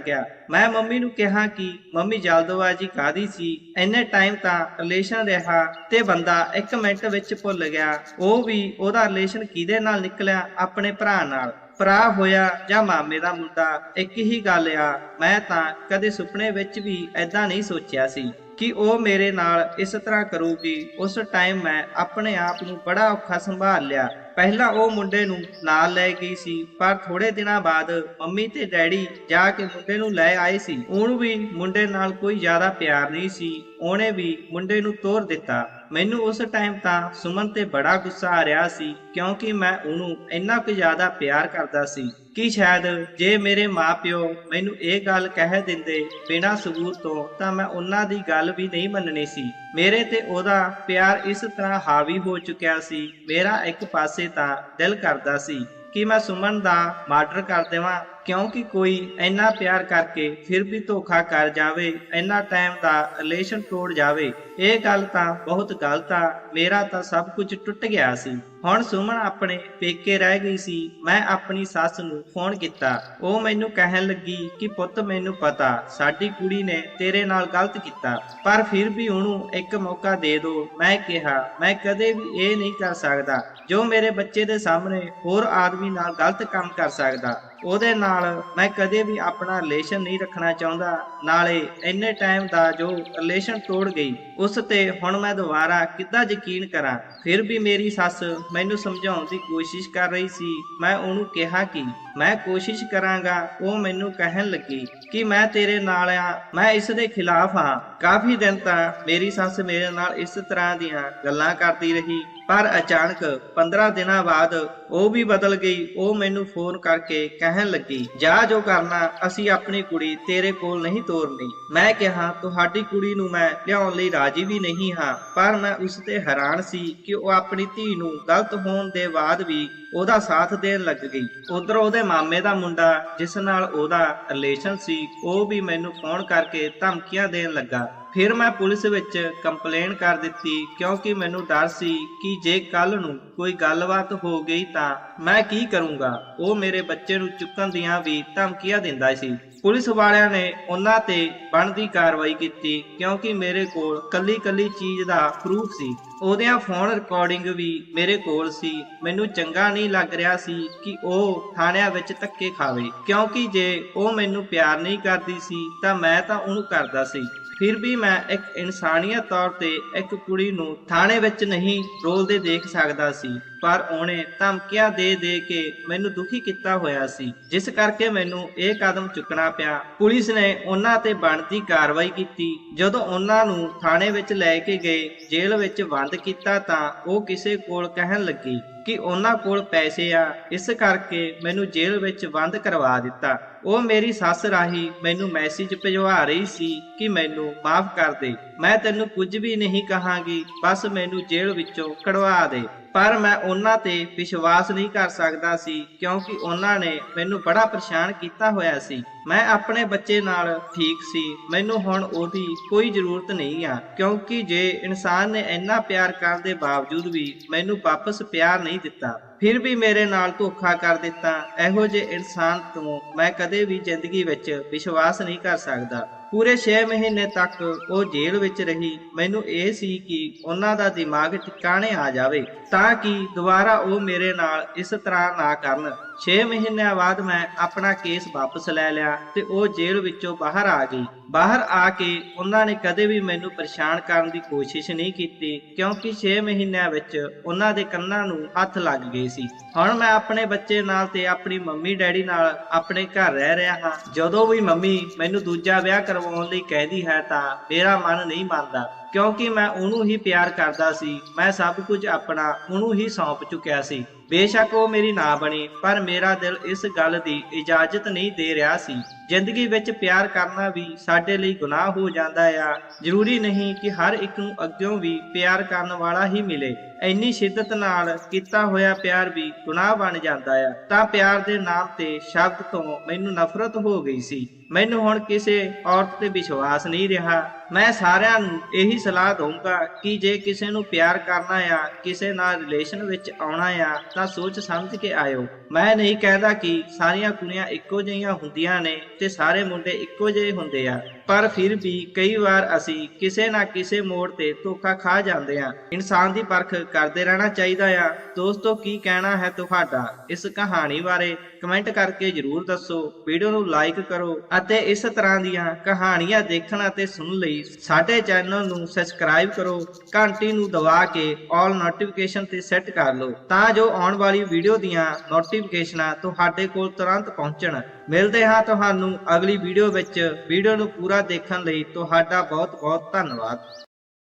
ਗਿਆ। ਮੈਂ ਮੰਮੀ ਨੂੰ ਕਿਹਾ ਕਿ ਮੰਮੀ ਜਲਦਬਾਜ਼ੀ ਕਾਦੀ ਸੀ? ਇੰਨੇ ਟਾਈਮ ਤਾਂ ਰਿਲੇਸ਼ਨ ਰਿਹਾ ਤੇ ਬੰਦਾ 1 ਮਿੰਟ ਵਿੱਚ ਭੁੱਲ ਗਿਆ। ਉਹ ਵੀ ਉਹਦਾ ਰਿਲੇਸ਼ਨ ਕਿਹਦੇ ਨਾਲ ਨਿਕਲਿਆ ਆਪਣੇ ਭਰਾ ਨਾਲ। ਭਰਾ ਹੋਇਆ ਜਾਂ ਮਾਮੇ ਦਾ ਮੁੰਡਾ, ਇੱਕ ਹੀ ਗੱਲ ਆ, ਮੈਂ ਤਾਂ ਕਦੇ ਸੁਪਨੇ ਵਿੱਚ ਵੀ ਐਦਾਂ ਨਹੀਂ ਸੋਚਿਆ ਸੀ ਕਿ ਉਹ ਮੇਰੇ ਨਾਲ ਇਸ ਤਰ੍ਹਾਂ ਕਰੂਗੀ। ਉਸ ਟਾਈਮ ਮੈਂ ਆਪਣੇ ਆਪ ਨੂੰ ਬੜਾ ਔਖਾ ਸੰਭਾਲ ਲਿਆ। ਪਹਿਲਾਂ ਉਹ ਮੁੰਡੇ ਨੂੰ ਨਾਲ ਲੈ ਗਈ ਸੀ, ਪਰ ਥੋੜੇ ਦਿਨਾਂ ਬਾਅਦ ਮੰਮੀ ਤੇ ਡੈਡੀ ਜਾ ਕੇ ਮੁੰਡੇ ਨੂੰ ਲੈ ਆਏ ਸੀ। ਉਹਨੂੰ ਵੀ ਮੁੰਡੇ ਨਾਲ ਕੋਈ ਜ਼ਿਆਦਾ ਪਿਆਰ ਨਹੀਂ ਸੀ। ਉਹਨੇ ਵੀ ਮੁੰਡੇ ਨੂੰ ਤੋਰ ਦਿੱਤਾ। ਮੈਨੂੰ ਉਸ ਟਾਈਮ ਤਾਂ ਸੁਮਨ ਤੇ ਬੜਾ ਗੁੱਸਾ ਆ ਰਿਹਾ ਸੀ, ਕਿਉਂਕਿ ਮੈਂ ਉਹਨੂੰ ਇੰਨਾ ਕੁ ਜ਼ਿਆਦਾ ਪਿਆਰ ਕਰਦਾ ਸੀ ਕਿ ਸ਼ਾਇਦ ਜੇ ਮੇਰੇ ਮਾਪਿਓ ਮੈਨੂੰ ਇਹ ਗੱਲ ਕਹਿ ਦਿੰਦੇ ਬਿਨਾਂ ਸਬੂਤ ਤੋਂ, ਤਾਂ ਮੈਂ ਉਹਨਾਂ ਦੀ ਗੱਲ ਵੀ ਨਹੀਂ ਮੰਨਣੀ ਸੀ। ਮੇਰੇ ਤੇ ਉਹਦਾ ਪਿਆਰ ਇਸ ਤਰ੍ਹਾਂ ਹਾਵੀ ਹੋ ਚੁੱਕਿਆ ਸੀ, ਮੇਰਾ ਇੱਕ ਪਾਸੇ ਤਾਂ ਦਿਲ ਕਰਦਾ ਸੀ ਕਿ ਮੈਂ ਸੁਮਨ ਦਾ ਮਰਡਰ ਕਰ ਦੇਵਾਂ। ਕਿਉਂਕਿ ਕੋਈ ਇੰਨਾ ਪਿਆਰ ਕਰਕੇ ਫਿਰ ਵੀ ਧੋਖਾ ਕਰ ਜਾਵੇ, ਇੰਨਾ ਟਾਈਮ ਦਾ ਰਿਲੇਸ਼ਨ ਤੋੜ ਜਾਵੇ, ਇਹ ਗੱਲ ਤਾਂ ਬਹੁਤ ਗਲਤ ਆ, ਮੇਰਾ ਤਾਂ ਸਭ ਕੁਝ ਟੁੱਟ ਗਿਆ ਸੀ। ਹੁਣ ਸੁਮਨ ਆਪਣੇ ਪੇਕੇ ਰਹਿ ਗਈ ਸੀ, ਮੈਂ ਆਪਣੀ ਸੱਸ ਨੂੰ ਫੋਨ ਕੀਤਾ। ਉਹ ਮੈਨੂੰ ਕਹਿਣ ਲੱਗੀ ਕਿ ਪੁੱਤ ਮੈਨੂੰ ਪਤਾ, ਸਾਡੀ ਕੁੜੀ ਨੇ ਤੇਰੇ ਨਾਲ ਗਲਤ ਕੀਤਾ, ਪਰ ਫਿਰ ਵੀ ਉਹਨੂੰ ਇੱਕ ਮੌਕਾ ਦੇ ਦਿਓ ਮੈਂ ਕਿਹਾ, ਮੈਂ ਕਦੇ ਵੀ ਇਹ ਨਹੀਂ ਕਰ ਸਕਦਾ, ਜੋ ਮੇਰੇ ਬੱਚੇ ਦੇ ਸਾਹਮਣੇ ਹੋਰ ਆਦਮੀ ਨਾਲ ਗਲਤ ਕੰਮ ਕਰ ਸਕਦਾ। ਉਹਦੇ ਨਾਲ ਮੈਂ ਕਦੇ ਵੀ ਆਪਣਾ ਰਿਲੇਸ਼ਨ ਨਹੀਂ ਰੱਖਣਾ ਚਾਹੁੰਦਾ। ਨਾਲੇ ਇੰਨੇ ਟਾਈਮ ਦਾ ਜੋ ਰਿਲੇਸ਼ਨ ਤੋੜ ਗਈ, ਉਸ ਤੇ ਹੁਣ ਮੈਂ ਦੁਬਾਰਾ ਕਿੱਦਾਂ ਯਕੀਨ ਕਰਾਂ? ਫਿਰ ਵੀ ਮੇਰੀ ਸੱਸ ਮੈਨੂੰ ਸਮਝਾਉਣ ਦੀ ਕੋਸ਼ਿਸ਼ ਕਰ ਰਹੀ ਸੀ। ਮੈਂ ਉਹਨੂੰ ਕਿਹਾ ਕਿ ਮੈਂ ਕੋਸ਼ਿਸ਼ ਕਰਾਂਗਾ। ਉਹ ਮੈਨੂੰ ਕਹਿਣ ਲੱਗੀ ਕਿ ਮੈਂ ਤੇਰੇ ਨਾਲ ਆ, ਮੈਂ ਇਸ ਦੇ ਖਿਲਾਫ ਹਾਂ। ਕਾਫੀ ਦਿਨ ਤਾਂ ਮੇਰੀ ਸੱਸ ਮੇਰੇ ਨਾਲ ਇਸ ਤਰ੍ਹਾਂ ਦੀਆਂ ਗੱਲਾਂ ਕਰਦੀ ਰਹੀ। ਪਰ ਅਚਾਨਕ 15 ਦਿਨਾਂ ਬਾਅਦ ਉਹ ਵੀ ਬਦਲ ਗਈ। ਉਹ ਮੈਨੂੰ ਫੋਨ ਕਰਕੇ ਕਹਿਣ ਲੱਗੀ, ਜਾ ਜੋ ਕਰਨਾ, ਅਸੀਂ ਆਪਣੀ ਕੁੜੀ ਤੇਰੇ ਕੋਲ ਨਹੀਂ ਤੋਰਨੀ। ਮੈਂ ਕਿਹਾ, ਤੁਹਾਡੀ ਕੁੜੀ ਨੂੰ ਮੈਂ ਲਿਆਉਣ ਲਈ ਰਾਜੀ ਵੀ ਨਹੀਂ ਹਾਂ, ਪਰ ਮੈਂ ਉਸ ਤੇ ਹੈਰਾਨ ਸੀ ਕਿ ਉਹ ਆਪਣੀ ਧੀ ਨੂੰ ਗਲਤ ਹੋਣ ਦੇ ਬਾਅਦ ਵੀ ਉਹਦਾ ਸਾਥ ਦੇਣ ਲੱਗ ਗਈ। ਉਧਰ ਉਹਦੇ ਮਾਮੇ ਦਾ ਮੁੰਡਾ, ਜਿਸ ਨਾਲ ਉਹਦਾ ਰਿਲੇਸ਼ਨ ਸੀ, ਉਹ ਵੀ ਮੈਨੂੰ ਫੋਨ ਕਰਕੇ ਧਮਕੀਆਂ ਦੇਣ ਲੱਗਾ। ਫਿਰ ਮੈਂ ਪੁਲਿਸ ਵਿੱਚ ਕੰਪਲੇਨ ਕਰ ਦਿੱਤੀ, ਕਿਉਂਕਿ ਮੈਨੂੰ ਡਰ ਸੀ ਕਿ ਜੇ ਕੱਲ ਨੂੰ ਕੋਈ ਗੱਲਬਾਤ ਹੋ ਗਈ ਤਾਂ ਮੈਂ ਕੀ ਕਰੂੰਗਾ? ਉਹ ਮੇਰੇ ਬੱਚੇ ਨੂੰ ਚੁੱਕਣ ਦੀਆਂ ਵੀ ਧਮਕੀਆਂ ਦਿੰਦਾ ਸੀ। ਪੁਲਿਸ ਵਾਲਿਆਂ ਨੇ ਉਹਨਾਂ ਤੇ ਬਣਦੀ ਕਾਰਵਾਈ ਕੀਤੀ, ਕਿਉਂਕਿ ਮੇਰੇ ਕੋਲ ਕੱਲੀ-ਕੱਲੀ ਚੀਜ਼ ਦਾ ਪ੍ਰੂਫ ਸੀ। ਉਹਦੀਆਂ ਫੋਨ ਰਿਕਾਰਡਿੰਗ ਵੀ ਮੇਰੇ ਕੋਲ ਸੀ। ਮੈਨੂੰ ਚੰਗਾ ਨਹੀਂ ਲੱਗ ਰਿਹਾ ਸੀ ਕਿ ਉਹ ਥਾਣਿਆਂ ਵਿੱਚ ਧੱਕੇ ਖਾਵੇ, ਕਿਉਂਕਿ ਜੇ ਉਹ ਮੈਨੂੰ ਪਿਆਰ ਨਹੀਂ ਕਰਦੀ ਸੀ ਤਾਂ ਮੈਂ ਤਾਂ ਉਹਨੂੰ ਕਰਦਾ ਸੀ। ਫਿਰ ਵੀ ਮੈਂ ਇੱਕ ਇਨਸਾਨੀਅਤ ਤੌਰ ਤੇ ਇੱਕ ਕੁੜੀ ਨੂੰ ਥਾਣੇ ਵਿੱਚ ਨਹੀਂ ਰੋਲਦੇ ਦੇਖ ਸਕਦਾ ਸੀ। ਪਰ ਉਹਨੇ ਧਮਕੀਆਂ ਦੇ ਦੇ ਕੇ ਮੈਨੂੰ ਦੁਖੀ ਕੀਤਾ ਹੋਇਆ ਸੀ। ਜਿਸ ਕਰਕੇ ਮੈਨੂੰ ਇਹ ਕਦਮ ਚੁੱਕਣਾ ਪਿਆ। ਪੁਲਿਸ ਨੇ ਉਹਨਾਂ ਤੇ ਬਣਦੀ ਕਾਰਵਾਈ ਕੀਤੀ। ਜਦੋਂ ਉਹਨਾਂ ਨੂੰ ਥਾਣੇ ਵਿੱਚ ਲੈ ਕੇ ਗਏ, ਜੇਲ੍ਹ ਵਿੱਚ ਬੰਦ ਕੀਤਾ ਤਾਂ ਉਹ ਕਿਸੇ ਕੋਲ ਕਹਿਣ ਲੱਗੀ ਕਿ ਉਹਨਾਂ ਕੋਲ ਪੈਸੇ ਆ। ਇਸ ਕਰਕੇ ਮੈਨੂੰ ਜੇਲ੍ਹ ਵਿੱਚ ਬੰਦ ਕਰਵਾ ਦਿੱਤਾ। ਉਹ ਮੇਰੀ ਸੱਸ ਰਾਹੀਂ ਮੈਨੂੰ ਮੈਸੇਜ ਭਿਜਵਾ ਰਹੀ ਸੀ ਕਿ ਮੈਨੂੰ ਮਾਫ ਕਰ ਦੇ। ਮੈਂ ਤੈਨੂੰ ਕੁਝ ਵੀ ਨਹੀਂ ਕਹਾਂਗੀ, ਬਸ ਮੈਨੂੰ ਜੇਲ੍ਹ ਵਿੱਚੋਂ ਕਢਵਾ ਦੇ। ਪਰ ਮੈਂ ਉਹਨਾਂ ਤੇ ਵਿਸ਼ਵਾਸ ਨਹੀਂ ਕਰ ਸਕਦਾ ਸੀ, ਕਿਉਂਕਿ ਉਹਨਾਂ ਨੇ ਮੈਨੂੰ ਬੜਾ ਪਰੇਸ਼ਾਨ ਕੀਤਾ ਹੋਇਆ ਸੀ। ਮੈਂ ਆਪਣੇ ਬੱਚੇ ਨਾਲ ਠੀਕ ਸੀ, ਮੈਨੂੰ ਹੁਣ ਉਹਦੀ ਕੋਈ ਜ਼ਰੂਰਤ ਨਹੀਂ ਆ, ਕਿਉਂਕਿ ਜੇ ਇਨਸਾਨ ਨੇ ਇੰਨਾ ਪਿਆਰ ਕਰਨ ਦੇ ਬਾਵਜੂਦ ਵੀ ਮੈਨੂੰ ਵਾਪਸ ਪਿਆਰ ਨਹੀਂ ਦਿੱਤਾ, ਫਿਰ ਵੀ ਮੇਰੇ ਨਾਲ ਧੋਖਾ ਕਰ ਦਿੱਤਾ, ਇਹੋ ਜਿਹੇ ਇਨਸਾਨ ਤੋਂ ਮੈਂ ਕਦੇ ਵੀ ਜ਼ਿੰਦਗੀ ਵਿੱਚ ਵਿਸ਼ਵਾਸ ਨਹੀਂ ਕਰ ਸਕਦਾ। ਪੂਰੇ 6 ਮਹੀਨੇ ਤੱਕ ਉਹ ਜੇਲ੍ਹ ਵਿੱਚ ਰਹੀ। ਮੈਨੂੰ ਇਹ ਸੀ ਕਿ ਉਹਨਾਂ ਦਾ ਦਿਮਾਗ ਟਿਕਾਣੇ ਆ ਜਾਵੇ, ਤਾਂ ਕਿ ਦੁਬਾਰਾ ਉਹ ਮੇਰੇ ਨਾਲ ਇਸ ਤਰ੍ਹਾਂ ਨਾ ਕਰਨ। 6 ਮਹੀਨਿਆਂ ਬਾਅਦ ਮੈਂ ਆਪਣਾ ਕੇਸ ਵਾਪਸ ਲੈ ਲਿਆ ਤੇ ਉਹ ਜੇਲ੍ਹ ਵਿੱਚੋਂ ਬਾਹਰ ਆ ਗਈ। ਬਾਹਰ ਆ ਕੇ ਉਹਨਾਂ ਨੇ ਕਦੇ ਵੀ ਮੈਨੂੰ ਪਰੇਸ਼ਾਨ ਕਰਨ ਦੀ ਕੋਸ਼ਿਸ਼ ਨਹੀਂ ਕੀਤੀ, ਕਿਉਂਕਿ 6 ਮਹੀਨਿਆਂ ਵਿੱਚ ਉਹਨਾਂ ਦੇ ਕੰਨਾਂ ਨੂੰ ਹੱਥ ਲੱਗ ਗਏ ਸੀ। ਹੁਣ ਮੈਂ ਆਪਣੇ ਬੱਚੇ ਨਾਲ ਤੇ ਆਪਣੀ ਮੰਮੀ ਡੈਡੀ ਨਾਲ ਆਪਣੇ ਘਰ ਰਹਿ ਰਿਹਾ ਹਾਂ। ਜਦੋਂ ਵੀ ਮੰਮੀ ਮੈਨੂੰ ਦੂਜਾ ਵਿਆਹ ਕਰ ਕਰਵਾਉਣ ਲਈ ਕਹਿਦੀ ਹੈ ਤਾਂ ਮੇਰਾ ਮਨ ਨਹੀਂ ਮੰਨਦਾ, ਕਿਉਂਕਿ ਮੈਂ ਉਹਨੂੰ ਹੀ ਪਿਆਰ ਕਰਦਾ ਸੀ, ਮੈਂ ਸਭ ਕੁਝ ਆਪਣਾ ਉਹਨੂੰ ਹੀ ਸੌਂਪ ਚੁੱਕਿਆ ਸੀ। ਬੇਸ਼ੱਕ ਉਹ ਮੇਰੀ ਨਾ ਬਣੀ, ਪਰ ਮੇਰਾ ਦਿਲ ਇਸ ਗੱਲ ਦੀ ਇਜਾਜ਼ਤ ਨਹੀਂ ਦੇ ਰਿਹਾ ਸੀ। ਜ਼ਿੰਦਗੀ ਵਿੱਚ ਪਿਆਰ ਕਰਨਾ ਵੀ ਸਾਡੇ ਲਈ ਗੁਨਾਹ ਹੋ ਜਾਂਦਾ ਆ। ਜ਼ਰੂਰੀ ਨਹੀਂ ਕਿ ਹਰ ਇੱਕ ਨੂੰ ਅੱਗਿਓਂ ਵੀ ਪਿਆਰ ਕਰਨ ਵਾਲਾ ਹੀ ਮਿਲੇ। ਇੰਨੀ ਸ਼ਿੱਦਤ ਨਾਲ ਕੀਤਾ ਹੋਇਆ ਪਿਆਰ ਵੀ ਗੁਨਾਹ ਬਣ ਜਾਂਦਾ ਆ। ਤਾਂ ਪਿਆਰ ਦੇ ਨਾਮ ਤੇ ਸ਼ਬਦ ਤੋਂ ਮੈਨੂੰ ਨਫ਼ਰਤ ਹੋ ਗਈ ਸੀ। ਮੈਨੂੰ ਹੁਣ ਕਿਸੇ ਔਰਤ ਤੇ ਵਿਸ਼ਵਾਸ ਨਹੀਂ ਰਿਹਾ। ਮੈਂ ਸਾਰਿਆਂ ਨੂੰ ਇਹੀ ਸਲਾਹ ਦਊਂਗਾ ਕਿ ਜੇ ਕਿਸੇ ਨੂੰ ਪਿਆਰ ਕਰਨਾ ਆ, ਕਿਸੇ ਨਾਲ ਰਿਲੇਸ਼ਨ ਵਿੱਚ ਆਉਣਾ ਆ ਤਾਂ ਸੋਚ ਸਮਝ ਕੇ ਆਇਓ। ਮੈਂ ਨਹੀਂ ਕਹਿੰਦਾ ਕਿ ਸਾਰੀਆਂ ਕੁੜੀਆਂ ਇੱਕੋ ਜਿਹੀਆਂ ਹੁੰਦੀਆਂ ਨੇ ਤੇ ਸਾਰੇ ਮੁੰਡੇ ਇੱਕੋ ਜਿਹੇ ਹੁੰਦੇ ਆ। ਪਰ ਫਿਰ ਵੀ ਕਈ ਵਾਰ ਅਸੀਂ ਕਿਸੇ ਨਾ ਕਿਸੇ ਮੋੜ ਤੇ ਧੋਖਾ ਖਾ ਜਾਂਦੇ ਹਾਂ। ਇਨਸਾਨ ਦੀ ਪਰਖ ਕਰਦੇ ਰਹਿਣਾ ਚਾਹੀਦਾ ਆ। ਦੋਸਤੋ, ਕੀ ਕਹਿਣਾ ਹੈ ਤੁਹਾਡਾ? ਇਸ ਕਹਾਣੀ ਬਾਰੇ ਕਮੈਂਟ ਕਰਕੇ ਜਰੂਰ ਦੱਸੋ। ਵੀਡੀਓ ਨੂੰ ਲਾਈਕ ਕਰੋ ਅਤੇ ਇਸ ਤਰ੍ਹਾਂ ਦੀਆਂ ਕਹਾਣੀਆਂ ਦੇਖਣ ਅਤੇ ਸੁਣਨ ਲਈ ਸਾਡੇ ਚੈਨਲ ਨੂੰ ਸਬਸਕ੍ਰਾਈਬ ਕਰੋ। ਘੰਟੀ ਨੂੰ ਦਬਾ ਕੇ ਆਲ ਨੋਟੀਫਿਕੇਸ਼ਨ ਤੇ ਸੈੱਟ ਕਰ ਲਓ ਤਾਂ ਜੋ ਆਉਣ ਵਾਲੀ ਵੀਡੀਓ ਦੀਆਂ ਨੋਟੀਫਿਕੇਸ਼ਨਾਂ ਤੁਹਾਡੇ ਕੋਲ ਤੁਰੰਤ ਪਹੁੰਚਣ। ਮਿਲਦੇ ਹਾਂ ਤੁਹਾਨੂੰ ਅਗਲੀ ਵੀਡੀਓ ਵਿੱਚ। ਵੀਡੀਓ ਨੂੰ ਪੂਰਾ ਦੇਖਣ ਲਈ ਤੁਹਾਡਾ ਬਹੁਤ ਬਹੁਤ ਧੰਨਵਾਦ।